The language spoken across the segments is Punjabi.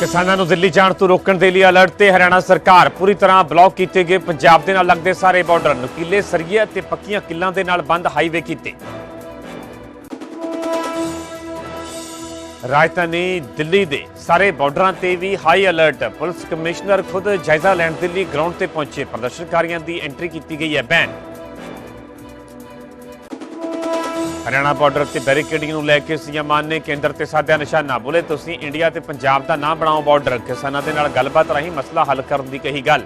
ਕਿਸਾਨਾਂ ਨੂੰ ਦਿੱਲੀ ਜਾਣ ਤੋਂ ਰੋਕਣ ਦੇ ਲਈ ਅਲਰਟ ਤੇ ਹਰਿਆਣਾ ਸਰਕਾਰ ਪੂਰੀ ਤਰ੍ਹਾਂ ਬਲੌਕ ਕੀਤੇ ਗਏ। ਪੰਜਾਬ ਦੇ ਨਾਲ ਲੱਗਦੇ ਸਾਰੇ ਬਾਰਡਰ ਨੁਕੀਲੇ, ਸਰੀਏ ਤੇ ਪੱਕੀਆਂ ਕਿੱਲਾਂ ਦੇ ਨਾਲ ਬੰਦ ਹਾਈਵੇ ਕੀਤੇ। ਰਾਜਧਾਨੀ ਦਿੱਲੀ ਦੇ ਸਾਰੇ ਬਾਰਡਰਾਂ ਤੇ ਵੀ ਹਾਈ ਅਲਰਟ। ਪੁਲਿਸ ਕਮਿਸ਼ਨਰ ਖੁਦ ਜਾਇਜ਼ਾ ਲੈਣ ਦਿੱਲੀ ਗਰਾਊਂਡ ਤੇ ਪਹੁੰਚੇ। ਪ੍ਰਦਰਸ਼ਨਕਾਰੀਆਂ ਦੀ ਐਂਟਰੀ ਕੀਤੀ ਗਈ ਹੈ ਬੈਨ। ਹਰਿਆਣਾ ਬਾਰਡਰ ਤੇ ਬੈਰੀਕੇਡਿੰਗ ਨੂੰ ਲੈ ਕੇ ਸੀਐਮ ਮਾਨ ਨੇ ਕੇਂਦਰ ਤੇ ਸਾਧਿਆ ਨਿਸ਼ਾਨਾ। ਬੋਲੇ, ਤੁਸੀਂ ਇੰਡੀਆ ਤੇ ਪੰਜਾਬ ਦਾ ਨਾ ਬਣਾਓ ਬਾਰਡਰ ਕਿਸਾਨਾਂ ਦੇ ਨਾਲ ਗੱਲਬਾਤ ਰਾਹੀਂ ਮਸਲਾ ਹੱਲ ਕਰਨ ਦੀ ਕਹੀ ਗੱਲ।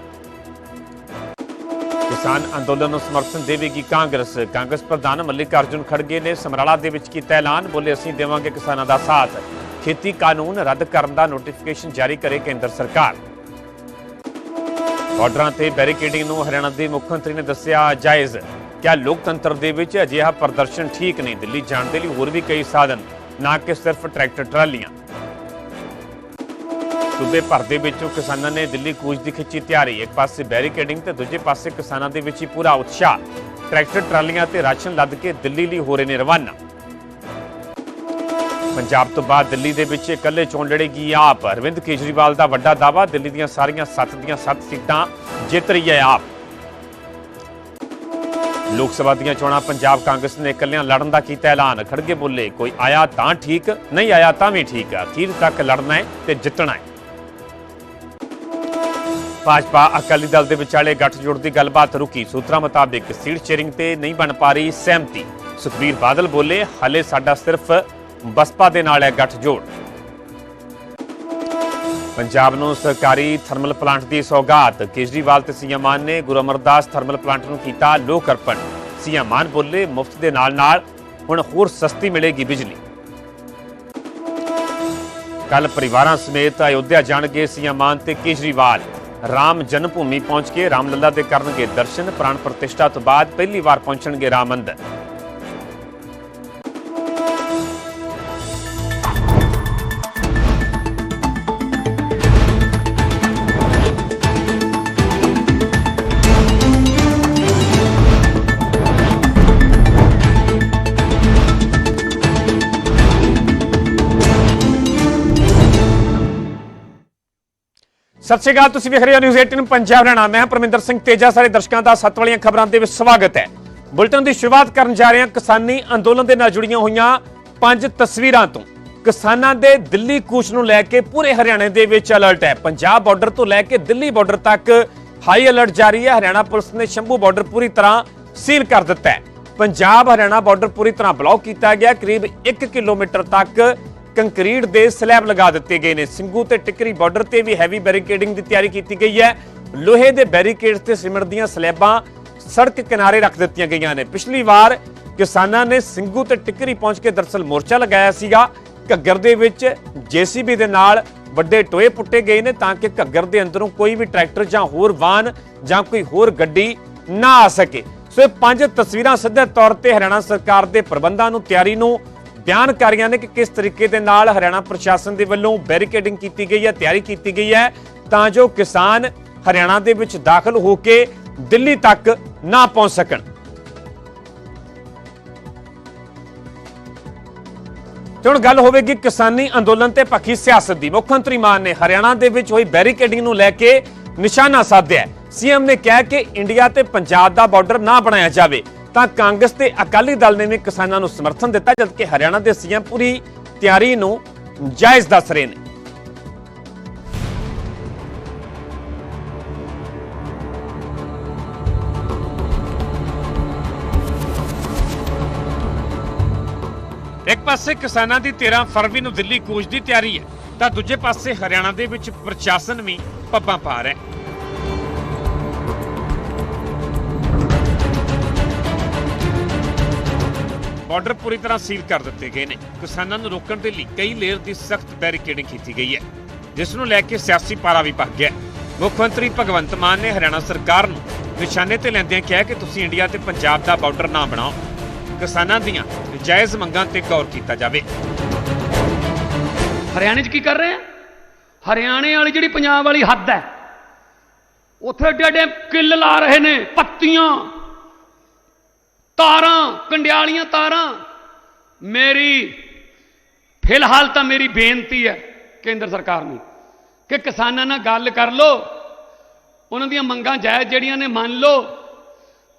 ਕਿਸਾਨ ਅੰਦੋਲਨ ਨੂੰ ਸਮਰਥਨ ਦੇਵੇਗੀ ਕਾਂਗਰਸ। ਕਾਂਗਰਸ ਪ੍ਰਧਾਨ ਮੱਲਿਕ ਅਰਜੁਨ ਖੜਗੇ ਨੇ ਸਮਰਾਲਾ ਦੇ ਵਿੱਚ ਕੀਤਾ ਐਲਾਨ। ਬੋਲੇ, ਅਸੀਂ ਦੇਵਾਂਗੇ ਕਿਸਾਨਾਂ ਦਾ ਸਾਥ। ਖੇਤੀ ਕਾਨੂੰਨ ਰੱਦ ਕਰਨ ਦਾ ਨੋਟੀਫਿਕੇਸ਼ਨ ਜਾਰੀ ਕਰੇ ਕੇਂਦਰ ਸਰਕਾਰ। ਬਾਰਡਰਾਂ ਤੇ ਬੈਰੀਕੇਡਿੰਗ ਨੂੰ ਹਰਿਆਣਾ ਦੇ ਮੁੱਖ ਮੰਤਰੀ ਨੇ ਦੱਸਿਆ ਜਾਇਜ਼। ਕਿਆ ਲੋਕਤੰਤਰ ਦੇ ਵਿੱਚ ਅਜਿਹਾ ਪ੍ਰਦਰਸ਼ਨ ਠੀਕ ਨਹੀਂ, ਦਿੱਲੀ ਜਾਣ ਦੇ ਲਈ ਹੋਰ ਵੀ ਕਈ ਸਾਧਨ, ਨਾ ਕਿ ਸਿਰਫ ਟਰੈਕਟਰ, ਟਰਾਲੀਆਂ। ਸੂਬੇ ਭਰ ਦੇ ਵਿੱਚੋਂ ਕਿਸਾਨਾਂ ਨੇ ਦਿੱਲੀ ਕੂਚ ਦੀ ਖਿੱਚੀ ਤਿਆਰੀ, ਇੱਕ ਪਾਸੇ ਬੈਰੀਕੇਡਿੰਗ ਤੇ ਦੂਜੇ ਪਾਸੇ ਕਿਸਾਨਾਂ ਦੇ ਵਿੱਚ ਹੀ ਪੂਰਾ ਉਤਸ਼ਾਹ। ਟਰੈਕਟਰ, ਟਰਾਲੀਆਂ ਤੇ ਰਾਸ਼ਨ ਲੱਦ ਕੇ ਦਿੱਲੀ ਲਈ ਹੋ ਰਹੇ ਨੇ ਰਵਾਨਾ। ਪੰਜਾਬ ਤੋਂ ਬਾਅਦ ਦਿੱਲੀ ਦੇ ਵਿੱਚ ਇਕੱਲੇ ਚੋਣ ਲੜੇਗੀ ਆਪ। ਅਰਵਿੰਦ ਕੇਜਰੀਵਾਲ ਦਾ ਵੱਡਾ ਦਾਅਵਾ, ਦਿੱਲੀ ਦੀਆਂ ਸਾਰੀਆਂ 7 ਦੀਆਂ 7 ਸੀਟਾਂ ਜਿੱਤ ਰਹੀ ਹੈ ਆਪ। ਲੋਕ ਸਭਾ ਦੀਆਂ ਚੋਣਾਂ ਪੰਜਾਬ ਕਾਂਗਰਸ ਨੇ ਇਕੱਲਿਆਂ ਲੜਨ ਦਾ ਕੀਤਾ ਐਲਾਨ। ਖੜਗੇ ਬੋਲੇ, ਕੋਈ ਆਇਆ ਤਾਂ ਠੀਕ, ਨਹੀਂ ਆਇਆ ਤਾਂ ਵੀ ਠੀਕ। ਅਖੀਰ ਤੱਕ ਲੜਨਾ ਹੈ ਤੇ ਜਿੱਤਣਾ ਹੈ। ਭਾਜਪਾ ਅਕਾਲੀ ਦਲ ਦੇ ਵਿਚਾਲੇ ਗੱਠਜੋੜ ਦੀ ਗੱਲਬਾਤ ਰੁਕੀ। ਸੂਤਰਾਂ ਮੁਤਾਬਿਕ ਸੀਟ ਸ਼ੇਅਰਿੰਗ ਤੇ ਨਹੀਂ ਬਣ ਪਾ ਰਹੀ ਸਹਿਮਤੀ। ਸੁਖਬੀਰ ਬਾਦਲ ਬੋਲੇ, ਹਲੇ ਸਾਡਾ ਸਿਰਫ ਬਸਪਾ ਦੇ ਨਾਲ ਹੈ ਗੱਠਜੋੜ। ਪੰਜਾਬ ਨੂੰ ਸਰਕਾਰੀ ਥਰਮਲ ਪਲਾਂਟ ਦੀ ਸੌਗਾਤ। ਕੇਜਰੀਵਾਲ ਤੇ ਸੀਐਮ ਮਾਨ ਨੇ ਗੁਰੂ ਅਮਰਦਾਸ ਥਰਮਲ ਪਲਾਂਟ ਨੂੰ ਕੀਤਾ ਲੋਕ ਅਰਪਣ। ਸੀਐਮ ਮਾਨ ਬੋਲੇ, ਮੁਫਤ ਦੇ ਨਾਲ ਨਾਲ ਹੁਣ ਹੋਰ ਸਸਤੀ ਮਿਲੇਗੀ ਬਿਜਲੀ। ਕੱਲ ਪਰਿਵਾਰਾਂ ਸਮੇਤ ਅਯੋਧਿਆ ਜਾਣਗੇ ਸੀਐਮ ਮਾਨ ਤੇ ਕੇਜਰੀਵਾਲ। ਰਾਮ ਜਨਮ ਭੂਮੀ ਪਹੁੰਚ ਕੇ ਰਾਮਲੱਲਾ ਦੇ ਕਰਨਗੇ ਦਰਸ਼ਨ, ਪ੍ਰਾਣ ਪ੍ਰਤਿਸ਼ਠਾ ਤੋਂ ਬਾਅਦ ਪਹਿਲੀ ਵਾਰ ਪਹੁੰਚਣਗੇ ਰਾਮ ਮੰਦਰ। ਸਤਿ ਸ਼੍ਰੀ ਅਕਾਲ, ਤੁਸੀਂ ਵੇਖ ਰਹੇ ਹੋ ਨਿਊਜ਼ 18 ਪੰਜਾਬ ਹਰਿਆਣਾ ਮੈਂ ਪਰਮਿੰਦਰ ਸਿੰਘ ਤੇਜਾ ਸਾਰੇ ਦਰਸ਼ਕਾਂ ਦਾ ਸੱਤ ਵਾਲੀਆਂ ਖਬਰਾਂ ਦੇ ਵਿੱਚ ਸਵਾਗਤ ਹੈ। ਬੁਲਟਨ ਦੀ ਸ਼ੁਰੂਆਤ ਕਰਨ ਜਾ ਰਹੇ ਹਾਂ ਕਿਸਾਨੀ ਅੰਦੋਲਨ ਦੇ ਨਾਲ ਜੁੜੀਆਂ ਹੋਈਆਂ ਪੰਜ ਤਸਵੀਰਾਂ ਤੋਂ। ਕਿਸਾਨਾਂ ਦੇ ਦਿੱਲੀ ਕੂਚ ਨੂੰ ਲੈ ਕੇ ਪੂਰੇ ਹਰਿਆਣੇ ਦੇ ਵਿੱਚ ਅਲਰਟ ਹੈ। ਪੰਜਾਬ ਬਾਰਡਰ ਤੋਂ ਲੈ ਕੇ ਦਿੱਲੀ ਬਾਰਡਰ ਤੱਕ ਹਾਈ ਅਲਰਟ ਜਾਰੀ ਹੈ। ਹਰਿਆਣਾ ਪੁਲਿਸ ਨੇ ਸ਼ੰਭੂ ਬਾਰਡਰ ਪੂਰੀ ਤਰ੍ਹਾਂ ਸੀਲ ਕਰ ਦਿੱਤਾ ਹੈ। ਪੰਜਾਬ ਹਰਿਆਣਾ ਬਾਰਡਰ ਪੂਰੀ ਤਰ੍ਹਾਂ ਬਲੌਕ ਕੀਤਾ ਗਿਆ। ਕਰੀਬ 1 ਕਿਲੋਮੀਟਰ ਤੱਕ ਕੰਕਰੀਟ ਦੇ ਸਲੈਬ ਲਗਾ ਦਿੱਤੇ ਗਏ ਨੇ। ਸਿੰਘੂ ਤੇ ਟਿਕਰੀ ਬਾਰਡਰ ਤੇ ਵੀ ਹੈਵੀ ਬੈਰੀਕੇਡਿੰਗ ਦੀ ਤਿਆਰੀ ਕੀਤੀ ਗਈ ਹੈ। ਲੋਹੇ ਦੇ ਬੈਰੀਕੇਡਸ ਤੇ ਸਿਮਟ ਦੀਆਂ ਸਲੈਬਾਂ ਸੜਕ ਕਿਨਾਰੇ ਰੱਖ ਦਿੱਤੀਆਂ ਗਈਆਂ ਨੇ। ਪਿਛਲੀ ਵਾਰ ਕਿਸਾਨਾਂ ਨੇ ਸਿੰਘੂ ਤੇ ਟਿਕਰੀ ਪਹੁੰਚ ਕੇ ਦਰਸਲ ਮੋਰਚਾ ਲਗਾਇਆ ਸੀਗਾ। ਘੱਗਰ ਦੇ ਵਿੱਚ ਜੀਸੀਬੀ ਦੇ ਨਾਲ ਵੱਡੇ ਟੋਏ ਪੁੱਟੇ ਗਏ ਨੇ ਤਾਂ ਕਿ ਘੱਗਰ ਦੇ ਅੰਦਰੋਂ ਕੋਈ ਵੀ ਟਰੈਕਟਰ ਜਾਂ ਹੋਰ ਵਾਹਨ ਜਾਂ ਕੋਈ ਹੋਰ ਗੱਡੀ ਨਾ ਆ ਸਕੇ। ਸੋ ਇਹ ਪੰਜ ਤਸਵੀਰਾਂ ਸਿੱਧੇ ਤੌਰ ਤੇ ਹਰਿਆਣਾ ਸਰਕਾਰ ਦੇ ਪ੍ਰਬੰਧਾਂ ਨੂੰ, ਤਿਆਰੀ ਨੂੰ ਬਿਆਨ ਕਰ ਰਹੀਆਂ ਨੇ ਕਿ ਕਿਸ ਤਰੀਕੇ ਦੇ ਨਾਲ ਹਰਿਆਣਾ ਪ੍ਰਸ਼ਾਸਨ ਦੇ ਵੱਲੋਂ ਬੈਰੀਕੇਡਿੰਗ ਕੀਤੀ ਗਈ ਹੈ, ਤਿਆਰੀ ਕੀਤੀ ਗਈ ਹੈ, ਤਾਂ ਜੋ ਕਿਸਾਨ ਹਰਿਆਣਾ ਦੇ ਵਿੱਚ ਦਾਖਲ ਹੋ ਕੇ ਦਿੱਲੀ ਤੱਕ ਨਾ ਪਹੁੰਚ ਸਕਣ। ਤੇ ਹੁਣ ਗੱਲ ਹੋਵੇਗੀ ਕਿਸਾਨੀ ਅੰਦੋਲਨ ਤੇ ਪੱਖੀ ਸਿਆਸਤ ਦੀ। ਮੁੱਖ ਮੰਤਰੀ ਮਾਨ ਨੇ ਹਰਿਆਣਾ ਦੇ ਵਿੱਚ ਹੋਈ ਬੈਰੀਕੇਡਿੰਗ ਨੂੰ ਲੈ ਕੇ ਨਿਸ਼ਾਨਾ ਸਾਧਿਆ ਹੈ। ਸੀਐਮ ਨੇ ਕਿਹਾ ਕਿ ਇੰਡੀਆ ਤੇ ਪੰਜਾਬ ਦਾ ਬਾਰਡਰ ਨਾ ਬਣਾਇਆ ਜਾਵੇ। ਤਾਂ ਕਾਂਗਰਸ ਤੇ ਅਕਾਲੀ ਦਲ ਨੇ ਵੀ ਕਿਸਾਨਾਂ ਨੂੰ ਸਮਰਥਨ ਦਿੱਤਾ, ਜਦਕਿ ਹਰਿਆਣਾ ਦੇ ਸੀਐਮ ਪੂਰੀ ਤਿਆਰੀ ਨੂੰ ਜਾਇਜ਼ ਦੱਸ ਰਹੇ ਨੇ। ਇੱਕ ਪਾਸੇ ਕਿਸਾਨਾਂ ਦੀ 13 ਫਰਵਰੀ ਨੂੰ ਦਿੱਲੀ ਕੂਚ ਦੀ ਤਿਆਰੀ ਹੈ, ਤਾਂ ਦੂਜੇ ਪਾਸੇ ਹਰਿਆਣਾ ਦੇ ਵਿੱਚ ਪ੍ਰਸ਼ਾਸਨ ਵੀ ਪੱਬਾਂ ਪਾ ਰਿਹਾ ਹੈ। ਬਾਰਡਰ ਪੂਰੀ ਤਰ੍ਹਾਂ ਸੀਲ ਕਰ ਦਿੱਤੇ ਗਏ ਨੇ। ਕਿਸਾਨਾਂ ਨੂੰ ਰੋਕਣ ਦੇ ਲਈ ਕਈ ਲੇਅਰ ਦੀ ਸਖਤ ਬੈਰੀਕੇਡਿੰਗ ਕੀਤੀ ਗਈ ਹੈ, ਜਿਸ ਨੂੰ ਲੈ ਕੇ ਸਿਆਸੀ ਪਾਰਾ ਵੀ ਭੱਗ ਗਿਆ ਮੁੱਖ ਮੰਤਰੀ ਭਗਵੰਤ ਮਾਨ ਨੇ ਹਰਿਆਣਾ ਸਰਕਾਰ ਨੂੰ ਨਿਸ਼ਾਨੇ ਤੇ ਲੈਂਦਿਆਂ ਕਿਹਾ ਕਿ ਤੁਸੀਂ ਇੰਡੀਆ ਤੇ ਪੰਜਾਬ ਦਾ ਬਾਰਡਰ ਨਾ ਬਣਾਓ। ਕਿਸਾਨਾਂ ਦੀਆਂ ਜਾਇਜ਼ ਮੰਗਾਂ ਤੇ ਗੌਰ ਕੀਤਾ ਜਾਵੇ। ਹਰਿਆਣੇ 'ਚ ਕੀ ਕਰ ਰਹੇ ਆ? ਹਰਿਆਣੇ ਵਾਲੀ ਜਿਹੜੀ ਪੰਜਾਬ ਵਾਲੀ ਹੱਦ ਹੈ, ਉੱਥੇ ਏਡੇ ਕਿੱਲ ਲਾ ਰਹੇ ਨੇ, ਪੱਤੀਆਂ। ਤਾਰਾਂ, ਕੰਡਿਆਲੀਆਂ ਤਾਰਾਂ। ਮੇਰੀ, ਫਿਲਹਾਲ ਤਾਂ ਮੇਰੀ ਬੇਨਤੀ ਹੈ ਕੇਂਦਰ ਸਰਕਾਰ ਨੂੰ ਕਿ ਕਿਸਾਨਾਂ ਨਾਲ ਗੱਲ ਕਰ ਲਓ। ਉਹਨਾਂ ਦੀਆਂ ਮੰਗਾਂ ਜਾਇਜ਼ ਜਿਹੜੀਆਂ ਨੇ ਮੰਨ ਲਓ।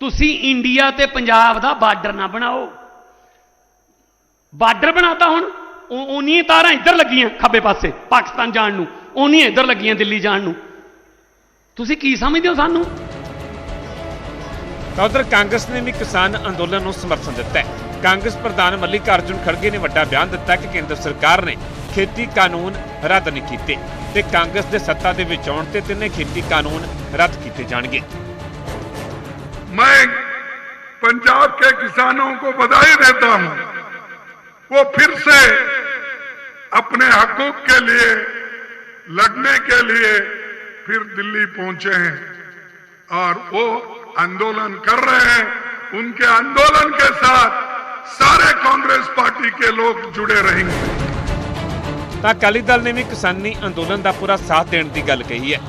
ਤੁਸੀਂ ਇੰਡੀਆ ਤੇ ਪੰਜਾਬ ਦਾ ਬਾਰਡਰ ਨਾ ਬਣਾਓ। ਬਾਰਡਰ ਬਣਾਤਾ ਹੁਣ, ਉਹ ਤਾਰਾਂ ਇੱਧਰ ਲੱਗੀਆਂ ਖੱਬੇ ਪਾਸੇ, ਪਾਕਿਸਤਾਨ ਜਾਣ ਨੂੰ। ਉਨੀਆਂ ਇੱਧਰ ਲੱਗੀਆਂ ਦਿੱਲੀ ਜਾਣ ਨੂੰ। ਤੁਸੀਂ ਕੀ ਸਮਝਦੇ ਹੋ ਸਾਨੂੰ? ਤਾਂ ਉਧਰ ਕਾਂਗਰਸ ਨੇ ਵੀ ਕਿਸਾਨ ਅੰਦੋਲਨ ਨੂੰ ਸਮਰਥਨ ਦਿੱਤਾ ਹੈ ਕਾਂਗਰਸ ਪ੍ਰਧਾਨ ਮੱਲਿਕਾਰਜੁਨ ਖੜਗੇ ਨੇ ਵੱਡਾ ਬਿਆਨ ਦਿੱਤਾ ਕਿ ਕੇਂਦਰ ਸਰਕਾਰ ਨੇ ਖੇਤੀ ਕਾਨੂੰਨ ਰੱਦ ਨਹੀਂ ਕੀਤੇ ਤੇ ਕਾਂਗਰਸ ਦੇ ਸੱਤਾ ਦੇ ਵਿੱਚ ਆਉਣ ਤੇ ਤਿੰਨੇ ਖੇਤੀ ਕਾਨੂੰਨ ਰੱਦ ਕੀਤੇ ਜਾਣਗੇ मैं पंजाब के किसानों को बधाई देता हूं वो फिर से अपने हकूक के लिए लड़ने के लिए फिर दिल्ली पहुंचे हैं और वो आंदोलन कर रहे हैं उनके आंदोलन के साथ सारे कांग्रेस पार्टी के लोग जुड़े रहेंगे ਤਾਂ ਅਕਾਲੀ ਦਲ ਨੇ ਵੀ ਕਿਸਾਨੀ ਅੰਦੋਲਨ ਦਾ ਪੂਰਾ ਸਾਥ ਦੇਣ ਦੀ ਗੱਲ ਕਹੀ ਹੈ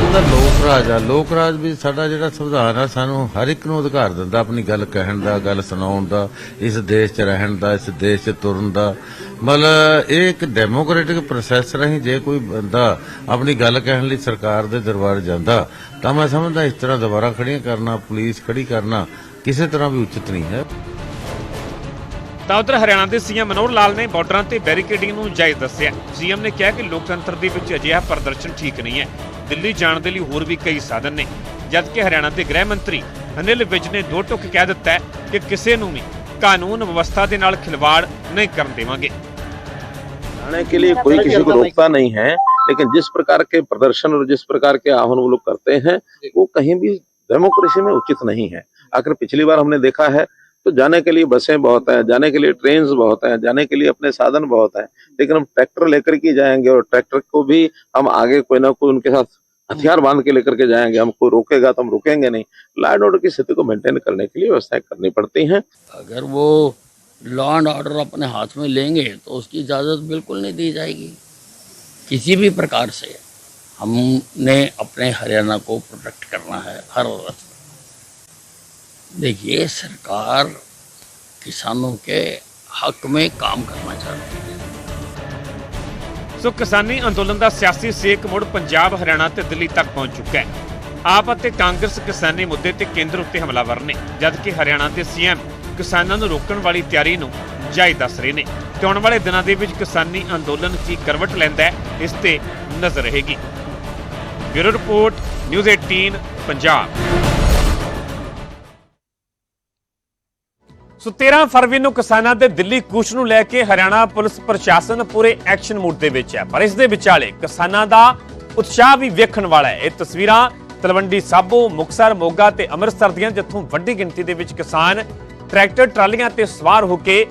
ਉਹਦਾ ਲੋਕ ਰਾਜ ਆ ਲੋਕ ਰਾਜ ਵੀ ਸਾਡਾ ਜਿਹੜਾ ਸੰਵਿਧਾਨ ਆ ਸਾਨੂੰ ਹਰ ਇੱਕ ਨੂੰ ਅਧਿਕਾਰ ਦਿੰਦਾ ਆਪਣੀ ਗੱਲ ਕਹਿਣ ਦਾ ਗੱਲ ਸੁਣਾਉਣ ਦਾ ਇਸ ਦੇਸ਼ 'ਚ ਰਹਿਣ ਦਾ ਇਸ ਦੇਸ਼ 'ਚ ਤੁਰਨ ਦਾ ਮਤਲਬ ਇਹ ਇੱਕ ਡੈਮੋਕ੍ਰੈਟਿਕ ਪ੍ਰੋਸੈਸ ਰਾਹੀਂ ਜੇ ਕੋਈ ਬੰਦਾ ਆਪਣੀ ਗੱਲ ਕਹਿਣ ਲਈ ਸਰਕਾਰ ਦੇ ਦਰਬਾਰ ਜਾਂਦਾ ਤਾਂ ਮੈਂ ਸਮਝਦਾ ਇਸ ਤਰ੍ਹਾਂ ਦੁਬਾਰਾ ਖੜੀਆਂ ਕਰਨਾ ਪੁਲਿਸ ਖੜੀ ਕਰਨਾ ਕਿਸੇ ਤਰ੍ਹਾਂ ਵੀ ਉਚਿਤ ਨਹੀਂ ਹੈ ਤਾਂ ਉਧਰ ਹਰਿਆਣਾ ਦੇ ਸੀਐਮ ਮਨੋਹਰ ਲਾਲ ਨੇ ਬਾਰਡਰਾਂ ਤੇ ਬੈਰੀਕੇਡਿੰਗ ਨੂੰ ਜਾਇਜ਼ ਦੱਸਿਆ ਸੀਐਮ ਨੇ ਕਿਹਾ ਕਿ ਲੋਕਤੰਤਰ ਦੇ ਵਿੱਚ ਅਜਿਹਾ ਪ੍ਰਦਰਸ਼ਨ ਠੀਕ ਨਹੀਂ ਹੈ ਦਿੱਲੀ ਜਾਣ ਦੇ ਲਈ ਹੋਰ ਵੀ ਕਈ ਸਾਧਨ ਨੇ ਜਦਕਿ ਹਰਿਆਣਾ ਦੇ ਗ੍ਰਹਿ ਮੰਤਰੀ ਅਨਿਲ ਵਿਜ ਨੇ ਦੋ ਟੁਕ ਕਹਿ ਦਿੱਤਾ ਹੈ ਕਿ ਕਿਸੇ ਨੂੰ ਵੀ ਕਾਨੂੰਨ ਵਿਵਸਥਾ ਦੇ ਨਾਲ ਖਿਲਵਾੜ ਨਹੀਂ ਕਰਨ ਦੇਵਾਂਗੇ जाने के लिए कोई किसी को रोकता नहीं है लेकिन जिस प्रकार के प्रदर्शन और जिस प्रकार के आह्वान वो लोग करते हैं वो कहीं भी डेमोक्रेसी में उचित नहीं है। आखिर पिछली बार हमने देखा है तो जाने के लिए बसें बहुत हैं जाने के लिए ट्रेन बहुत हैं जाने के लिए अपने साधन बहुत हैं लेकिन हम ट्रैक्टर लेकर के जाएँगे और ट्रैक्टर को भी हम आगे कोई ना कोई उनके साथ हथियार बाँध के लेकर के जाएँगे हमको रोकेगा तो हम रुकेंगे नहीं। लॉ एंड ऑर्डर की स्थिति को मेंटेन करने के लिए व्यवस्थाएँ करनी पड़ती हैं। अगर वो लॉ एंड ऑर्डर अपने हाथ में लेंगे तो उसकी इजाज़त बिल्कुल नहीं दी जाएगी। किसी भी प्रकार से हमने अपने हरियाणा को प्रोटेक्ट करना है हर रास्ते देखिए सरकार किसानों के हक में काम करना चाहती है ਸੋ ਕਿਸਾਨੀ ਅੰਦੋਲਨ ਦਾ ਸਿਆਸੀ ਸੇਕ ਮੁੜ ਪੰਜਾਬ ਹਰਿਆਣਾ ਤੇ ਦਿੱਲੀ ਤੱਕ ਪਹੁੰਚ ਚੁੱਕਾ ਹੈ ਆਪ ਅਤੇ ਕਾਂਗਰਸ ਕਿਸਾਨੀ ਮੁੱਦੇ ਤੇ ਕੇਂਦਰ ਉੱਤੇ ਹਮਲਾਵਰ ਨੇ ਜਦਕਿ ਹਰਿਆਣਾ ਦੇ ਸੀਐਮ ਕਿਸਾਨਾਂ ਨੂੰ ਰੋਕਣ ਵਾਲੀ ਤਿਆਰੀ ਨੂੰ ਜਾਇਜ਼ ਦੱਸ ਰਹੇ ਨੇ ਤੇ ਆਉਣ ਵਾਲੇ ਦਿਨਾਂ ਦੇ ਵਿੱਚ ਕਿਸਾਨੀ ਅੰਦੋਲਨ ਕੀ ਕਰਵਟ ਲੈਂਦਾ ਹੈ, ਇਸ ਤੇ ਨਜ਼ਰ ਰਹੇਗੀ। Bureau report, news 18 Punjab. So 13 ਫਰਵਰੀ ਨੂੰ ਕਿਸਾਨਾਂ ਦੇ ਦਿੱਲੀ ਕੂਚ ਨੂੰ ਲੈ ਕੇ ਹਰਿਆਣਾ ਪੁਲਿਸ ਪ੍ਰਸ਼ਾਸਨ ਪੂਰੇ ਐਕਸ਼ਨ ਮੂਡ ਦੇ ਵਿੱਚ ਹੈ। ਪਰ ਇਸ ਦੇ ਵਿਚਾਲੇ ਕਿਸਾਨਾਂ ਦਾ ਉਤਸ਼ਾਹ ਵੀ ਵੇਖਣ ਵਾਲਾ ਹੈ। ਇਹ ਤਸਵੀਰਾਂ ਤਲਵੰਡੀ ਸਾਬੋ, ਮੁਕਸਰ, ਮੋਗਾ ਤੇ ਅੰਮ੍ਰਿਤਸਰ ਦੀਆਂ, ਜਿੱਥੋਂ ਵੱਡੀ ਗਿਣਤੀ ਦੇ ਵਿੱਚ ਕਿਸਾਨ ਟਰੈਕਟਰ, ਟਰਾਲੀਆਂ ਤੇ ਸਵਾਰ ਹੋ ਕੇ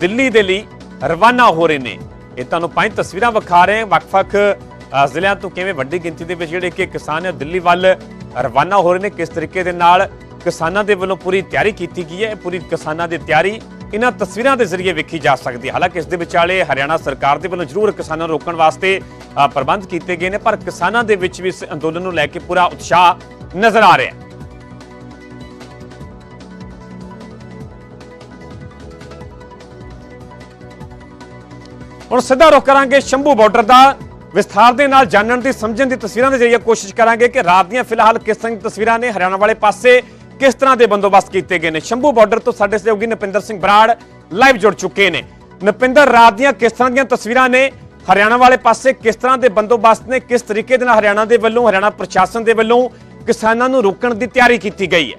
ਦਿੱਲੀ ਦੇ ਲਈ ਰਵਾਨਾ ਹੋ ਰਹੇ ਨੇ। ਇਹ ਤੁਹਾਨੂੰ ਪੰਜ ਤਸਵੀਰਾਂ ਵਿਖਾ ਰਹੇ ਹਾਂ। ਵੱਖ-ਵੱਖ ਜ਼ਿਲ੍ਹਿਆਂ ਤੋਂ ਕਿਵੇਂ ਵੱਡੀ ਗਿਣਤੀ ਦੇ ਵਿੱਚ ਜਿਹੜੇ ਕਿ ਕਿਸਾਨ ਹੈ ਦਿੱਲੀ ਵੱਲ ਰਵਾਨਾ ਹੋ ਰਹੇ ਨੇ। ਕਿਸ ਤਰੀਕੇ ਦੇ ਨਾਲ ਕਿਸਾਨਾਂ ਦੇ ਵੱਲੋਂ ਪੂਰੀ ਤਿਆਰੀ ਕੀਤੀ ਗਈ ਹੈ? ਪੂਰੀ ਕਿਸਾਨਾਂ ਦੀ ਤਿਆਰੀ ਇਹਨਾਂ ਤਸਵੀਰਾਂ ਦੇ ਜ਼ਰੀਏ ਵੇਖੀ ਜਾ ਸਕਦੀ ਹੈ। ਹਾਲਾਂਕਿ ਇਸ ਦੇ ਵਿਚਾਲੇ ਹਰਿਆਣਾ ਸਰਕਾਰ ਦੇ ਵੱਲੋਂ ਜ਼ਰੂਰ ਕਿਸਾਨਾਂ ਨੂੰ ਰੋਕਣ ਵਾਸਤੇ ਪ੍ਰਬੰਧ ਕੀਤੇ ਗਏ ਨੇ, ਪਰ ਕਿਸਾਨਾਂ ਦੇ ਵਿੱਚ ਵੀ ਇਸ ਅੰਦੋਲਨ ਨੂੰ ਲੈ ਕੇ ਪੂਰਾ ਉਤਸ਼ਾਹ ਨਜ਼ਰ ਆ ਰਿਹਾ ਹੈ। ਹੁਣ ਸਿੱਧਾ ਰੁਖ ਕਰਾਂਗੇ ਸ਼ੰਭੂ ਬਾਰਡਰ ਦਾ। ਵਿਸਥਾਰ ਦੇ ਨਾਲ ਜਾਣਨ ਦੀ, ਸਮਝਣ ਦੀ ਤਸਵੀਰਾਂ ਦੇ ਜ਼ਰੀਏ ਕੋਸ਼ਿਸ਼ ਕਰਾਂਗੇ ਕਿ ਰਾਤ ਦੀਆਂ ਫਿਲਹਾਲ ਕਿਸ ਤਰ੍ਹਾਂ ਦੀਆਂ ਤਸਵੀਰਾਂ ਨੇ ਹਰਿਆਣਾ ਵਾਲੇ ਪਾਸੇ ਕਿਸ ਤਰ੍ਹਾਂ ਦੇ ਬੰਦੋਬਸਤ ਕੀਤੇ ਗਏ ਨੇ। ਸ਼ੰਭੂ ਬਾਰਡਰ ਤੋਂ ਸਾਡੇ ਸਹਿਯੋਗੀ ਨਪਿੰਦਰ ਸਿੰਘ ਬਰਾੜ ਲਾਈਵ ਜੁੜ ਚੁੱਕੇ ਨੇ। ਨਪਿੰਦਰ, ਰਾਤ ਦੀਆਂ ਕਿਸ ਤਰ੍ਹਾਂ ਦੀਆਂ ਤਸਵੀਰਾਂ ਨੇ? ਹਰਿਆਣਾ ਵਾਲੇ ਪਾਸੇ ਕਿਸ ਤਰ੍ਹਾਂ ਦੇ ਬੰਦੋਬਸਤ ਨੇ? ਕਿਸ ਤਰੀਕੇ ਦੇ ਨਾਲ ਹਰਿਆਣਾ ਦੇ ਵੱਲੋਂ, ਹਰਿਆਣਾ ਪ੍ਰਸ਼ਾਸਨ ਦੇ ਵੱਲੋਂ ਕਿਸਾਨਾਂ ਨੂੰ ਰੋਕਣ ਦੀ ਤਿਆਰੀ ਕੀਤੀ ਗਈ ਹੈ?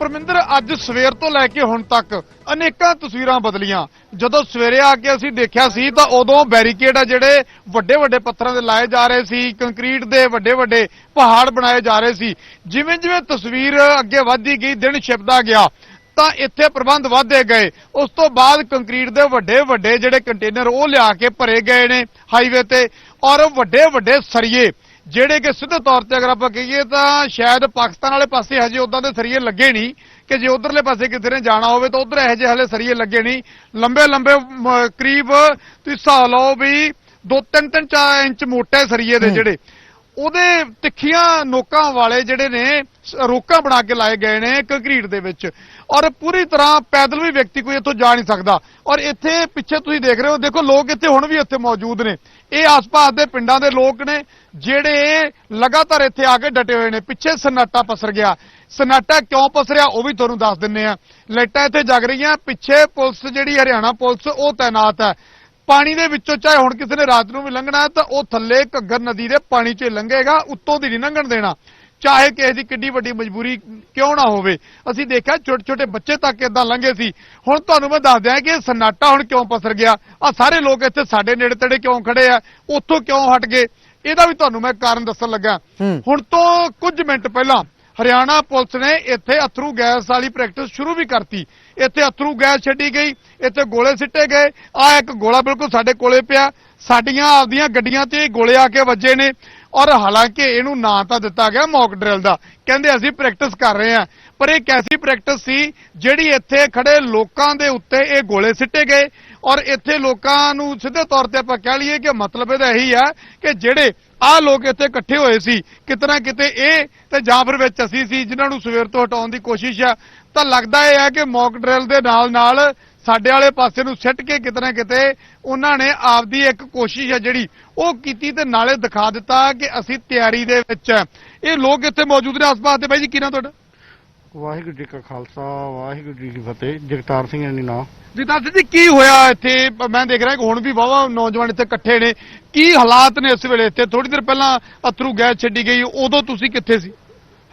ਪਰਮਿੰਦਰ, ਅੱਜ ਸਵੇਰ ਤੋਂ ਲੈ ਕੇ ਹੁਣ ਤੱਕ ਅਨੇਕਾਂ ਤਸਵੀਰਾਂ ਬਦਲੀਆਂ। ਜਦੋਂ ਸਵੇਰੇ ਆ ਕੇ ਅਸੀਂ ਦੇਖਿਆ ਸੀ, ਤਾਂ ਉਦੋਂ ਬੈਰੀਕੇਡ ਆ ਜਿਹੜੇ ਵੱਡੇ ਵੱਡੇ ਪੱਥਰਾਂ ਦੇ ਲਾਏ ਜਾ ਰਹੇ ਸੀ, ਕੰਕਰੀਟ ਦੇ ਵੱਡੇ ਵੱਡੇ ਪਹਾੜ ਬਣਾਏ ਜਾ ਰਹੇ ਸੀ। ਜਿਵੇਂ ਜਿਵੇਂ ਤਸਵੀਰ ਅੱਗੇ ਵਧਦੀ ਗਈ, ਦਿਨ ਛਿਪਦਾ ਗਿਆ, ਤਾਂ ਇੱਥੇ ਪ੍ਰਬੰਧ ਵਧਦੇ ਗਏ। ਉਸ ਤੋਂ ਬਾਅਦ ਕੰਕਰੀਟ ਦੇ ਵੱਡੇ ਵੱਡੇ ਜਿਹੜੇ ਕੰਟੇਨਰ, ਉਹ ਲਿਆ ਕੇ ਭਰੇ ਗਏ ਨੇ ਹਾਈਵੇ ਤੇ, ਔਰ ਵੱਡੇ ਵੱਡੇ ਸਰੀਏ ਜਿਹੜੇ ਕਿ ਸਿੱਧੇ ਤੌਰ ਤੇ ਅਗਰ ਆਪਾਂ ਕਹੀਏ ਤਾਂ ਸ਼ਾਇਦ ਪਾਕਿਸਤਾਨ ਵਾਲੇ ਪਾਸੇ ਹਜੇ ਉਦਾਂ ਦੇ ਸਰੀਏ ਲੱਗੇ ਨਹੀਂ ਕਿ ਜੇ ਉਧਰਲੇ ਪਾਸੇ ਕਿਤੇ ਨੇ ਜਾਣਾ ਹੋਵੇ ਤਾਂ ਉਧਰ ਇਹੋ ਜਿਹੇ ਹਲੇ ਸਰੀਏ ਲੱਗੇ ਨਹੀਂ। ਲੰਬੇ ਲੰਬੇ ਕਰੀਬ ਤੁਸੀਂ ਹਿਸਾਬ ਲਓ ਵੀ 2-3 3 ਇੰਚ ਮੋਟੇ ਸਰੀਏ ਦੇ ਜਿਹੜੇ। ਉਹਦੇ ਤਿੱਖੀਆਂ ਨੋਕਾਂ ਵਾਲੇ ਜਿਹੜੇ ਨੇ ਰੋਕਾਂ ਬਣਾ ਕੇ ਲਾਏ ਗਏ ਨੇ ਕੰਕਰੀਟ ਦੇ ਵਿੱਚ। ਔਰ ਪੂਰੀ ਤਰ੍ਹਾਂ ਪੈਦਲ ਵੀ ਵਿਅਕਤੀ ਕੋਈ ਇੱਥੋਂ ਜਾ ਨਹੀਂ ਸਕਦਾ। ਔਰ ਇੱਥੇ ਪਿੱਛੇ ਤੁਸੀਂ ਦੇਖ ਰਹੇ ਹੋ, ਦੇਖੋ ਲੋਕ ਇੱਥੇ ਹੁਣ ਵੀ ਇੱਥੇ ਮੌਜੂਦ ਨੇ। ਇਹ ਆਸ-ਪਾਸ ਦੇ ਪਿੰਡਾਂ ਦੇ ਲੋਕ ਨੇ, ਜਿਹੜੇ ਲਗਾਤਾਰ ਇੱਥੇ ਆ ਕੇ ਡਟੇ ਹੋਏ ਨੇ। ਪਿੱਛੇ ਸਨਾਟਾ ਪਸਰ ਗਿਆ। ਸਨਾਟਾ ਕਿਉਂ ਪਸਰਿਆ, ਉਹ ਵੀ ਤੁਹਾਨੂੰ ਦੱਸ ਦਿੰਨੇ ਆ। ਲਾਈਟਾਂ ਇੱਥੇ ਜਗ ਰਹੀਆਂ, ਪਿੱਛੇ ਪੁਲਿਸ ਜਿਹੜੀ ਹਰਿਆਣਾ ਪੁਲਿਸ, ਉਹ ਤਾਇਨਾਤ ਹੈ। ਪਾਣੀ ਦੇ ਵਿੱਚੋਂ ਚਾਹੇ ਹੁਣ ਕਿਸੇ ਨੇ ਰਾਤ ਨੂੰ ਵੀ ਲੰਘਣਾ ਤਾਂ ਉਹ ਥੱਲੇ ਘੱਗਰ ਨਦੀ ਦੇ ਪਾਣੀ 'ਚ ਲੰਘੇਗਾ, ਉੱਤੋਂ ਦੀ ਨਹੀਂ ਲੰਘਣ ਦੇਣਾ। ਚਾਹੇ ਕਿਸੇ ਦੀ ਕਿੱਡੀ ਵੱਡੀ ਮਜਬੂਰੀ ਕਿਉਂ ਨਾ ਹੋਵੇ। ਅਸੀਂ ਦੇਖਿਆ ਛੋਟੇ ਛੋਟੇ ਬੱਚੇ ਤੱਕ ਇਦਾਂ ਲੰਘੇ ਸੀ। ਹੁਣ ਤੁਹਾਨੂੰ ਮੈਂ ਦੱਸ ਦਿਆਂ ਕਿ ਇਹ ਸਨਾਟਾ ਹੁਣ ਕਿਉਂ ਪਸਰ ਗਿਆ? ਆ ਸਾਰੇ ਲੋਕ ਇੱਥੇ ਸਾਡੇ ਨੇੜੇ ਤੇੜੇ ਕਿਉਂ ਖੜੇ ਆ? ਉੱਥੋਂ ਕਿਉਂ ਹਟ ਗਏ? ਇਹਦਾ ਵੀ ਤੁਹਾਨੂੰ ਮੈਂ ਕਾਰਨ ਦੱਸਣ ਲੱਗਾ। ਹੁਣ ਤੋਂ ਕੁਝ ਮਿੰਟ ਪਹਿਲਾਂ ਹਰਿਆਣਾ ਪੁਲਿਸ ਨੇ ਇੱਥੇ ਅਥਰੂ ਗੈਸ ਵਾਲੀ ਪ੍ਰੈਕਟਿਸ ਸ਼ੁਰੂ ਵੀ ਕਰਤੀ। ਇੱਥੇ ਅਥਰੂ ਗੈਸ ਛੱਡੀ ਗਈ ਇੱਥੇ ਗੋਲੇ ਸਿੱਟੇ ਗਏ। ਆ ਇੱਕ ਗੋਲਾ ਬਿਲਕੁਲ ਸਾਡੇ ਕੋਲੇ ਪਿਆ। ਸਾਡੀਆਂ ਆਪਦੀਆਂ ਗੱਡੀਆਂ ਤੇ ਗੋਲੇ ਆ ਕੇ ਵੱਜੇ ਨੇ। ਔਰ ਹਾਲਾਂਕਿ ਇਹਨੂੰ ਨਾਂ ਤਾਂ ਦਿੱਤਾ ਗਿਆ ਮੌਕ ਡਰਿਲ ਦਾ। ਕਹਿੰਦੇ ਅਸੀਂ ਪ੍ਰੈਕਟਿਸ ਕਰ ਰਹੇ ਹਾਂ। ਪਰ ਇਹ ਕੈਸੀ ਪ੍ਰੈਕਟਿਸ ਸੀ ਜਿਹੜੀ ਇੱਥੇ ਖੜੇ ਲੋਕਾਂ ਦੇ ਉੱਤੇ ਇਹ ਗੋਲੇ ਸਿੱਟੇ ਗਏ ਔਰ ਇੱਥੇ ਲੋਕਾਂ ਨੂੰ ਸਿੱਧੇ ਤੌਰ ਤੇ ਆਪਾਂ ਕਹਿ ਲਈਏ ਕਿ ਮਤਲਬ ਇਹਦਾ ਇਹੀ ਹੈ ਕਿ ਜਿਹੜੇ ਆਹ ਲੋਕ ਇੱਥੇ ਇਕੱਠੇ ਹੋਏ ਸੀ, ਕਿਤਨਾ ਕਿਤੇ ਇਹ ਤੇ ਜਾਂ ਫਿਰ ਵਿੱਚ ਅਸੀਂ ਸੀ, ਜਿਨ੍ਹਾਂ ਨੂੰ ਸਵੇਰ ਤੋਂ ਹਟਾਉਣ ਦੀ ਕੋਸ਼ਿਸ਼ ਆ, ਤਾਂ ਲੱਗਦਾ ਇਹ ਹੈ ਕਿ ਮੌਕ ਡਰਿਲ ਦੇ ਨਾਲ ਨਾਲ ਸਾਡੇ ਵਾਲੇ ਪਾਸੇ ਨੂੰ ਸਿੱਟ ਕੇ ਕਿਤਨਾ ਕਿਤੇ ਉਹਨਾਂ ਨੇ ਆਪਦੀ ਇੱਕ ਕੋਸ਼ਿਸ਼ ਹੈ ਜਿਹੜੀ ਉਹ ਕੀਤੀ ਤੇ ਨਾਲੇ ਦਿਖਾ ਦਿੱਤਾ ਕਿ ਅਸੀਂ ਤਿਆਰੀ ਦੇ ਵਿੱਚ ਹੈ ਇਹ ਲੋਕ ਇੱਥੇ ਮੌਜੂਦ ਨੇ ਆਸ-ਪਾਸ ਦੇ ਬਾਈ ਜੀ ਕੀ ਨਾਮ ਤੁਹਾਡਾ? ਵਾਹਿਗੁਰੂ ਜੀ ਕਾ ਖਾਲਸਾ ਵਾਹਿਗੁਰੂ ਜੀ ਕੀ ਫਤਿਹ। ਜਗਤਾਰ ਸਿੰਘ ਜੀ ਨਾਂ। ਜੀ ਦੱਸ ਜੀ ਕੀ ਹੋਇਆ ਇੱਥੇ? ਮੈਂ ਦੇਖ ਰਿਹਾ ਕਿ ਹੁਣ ਵੀ ਵਾਵਾ ਨੌਜਵਾਨ ਇੱਥੇ ਇਕੱਠੇ ਨੇ। ਕੀ ਹਾਲਾਤ ਨੇ ਇਸ ਵੇਲੇ ਇੱਥੇ? ਥੋੜੀ ਦੇਰ ਪਹਿਲਾਂ ਅਥਰੂ ਗੈਸ ਛੱਡੀ ਗਈ। ਉਦੋਂ ਤੁਸੀਂ ਕਿੱਥੇ ਸੀ?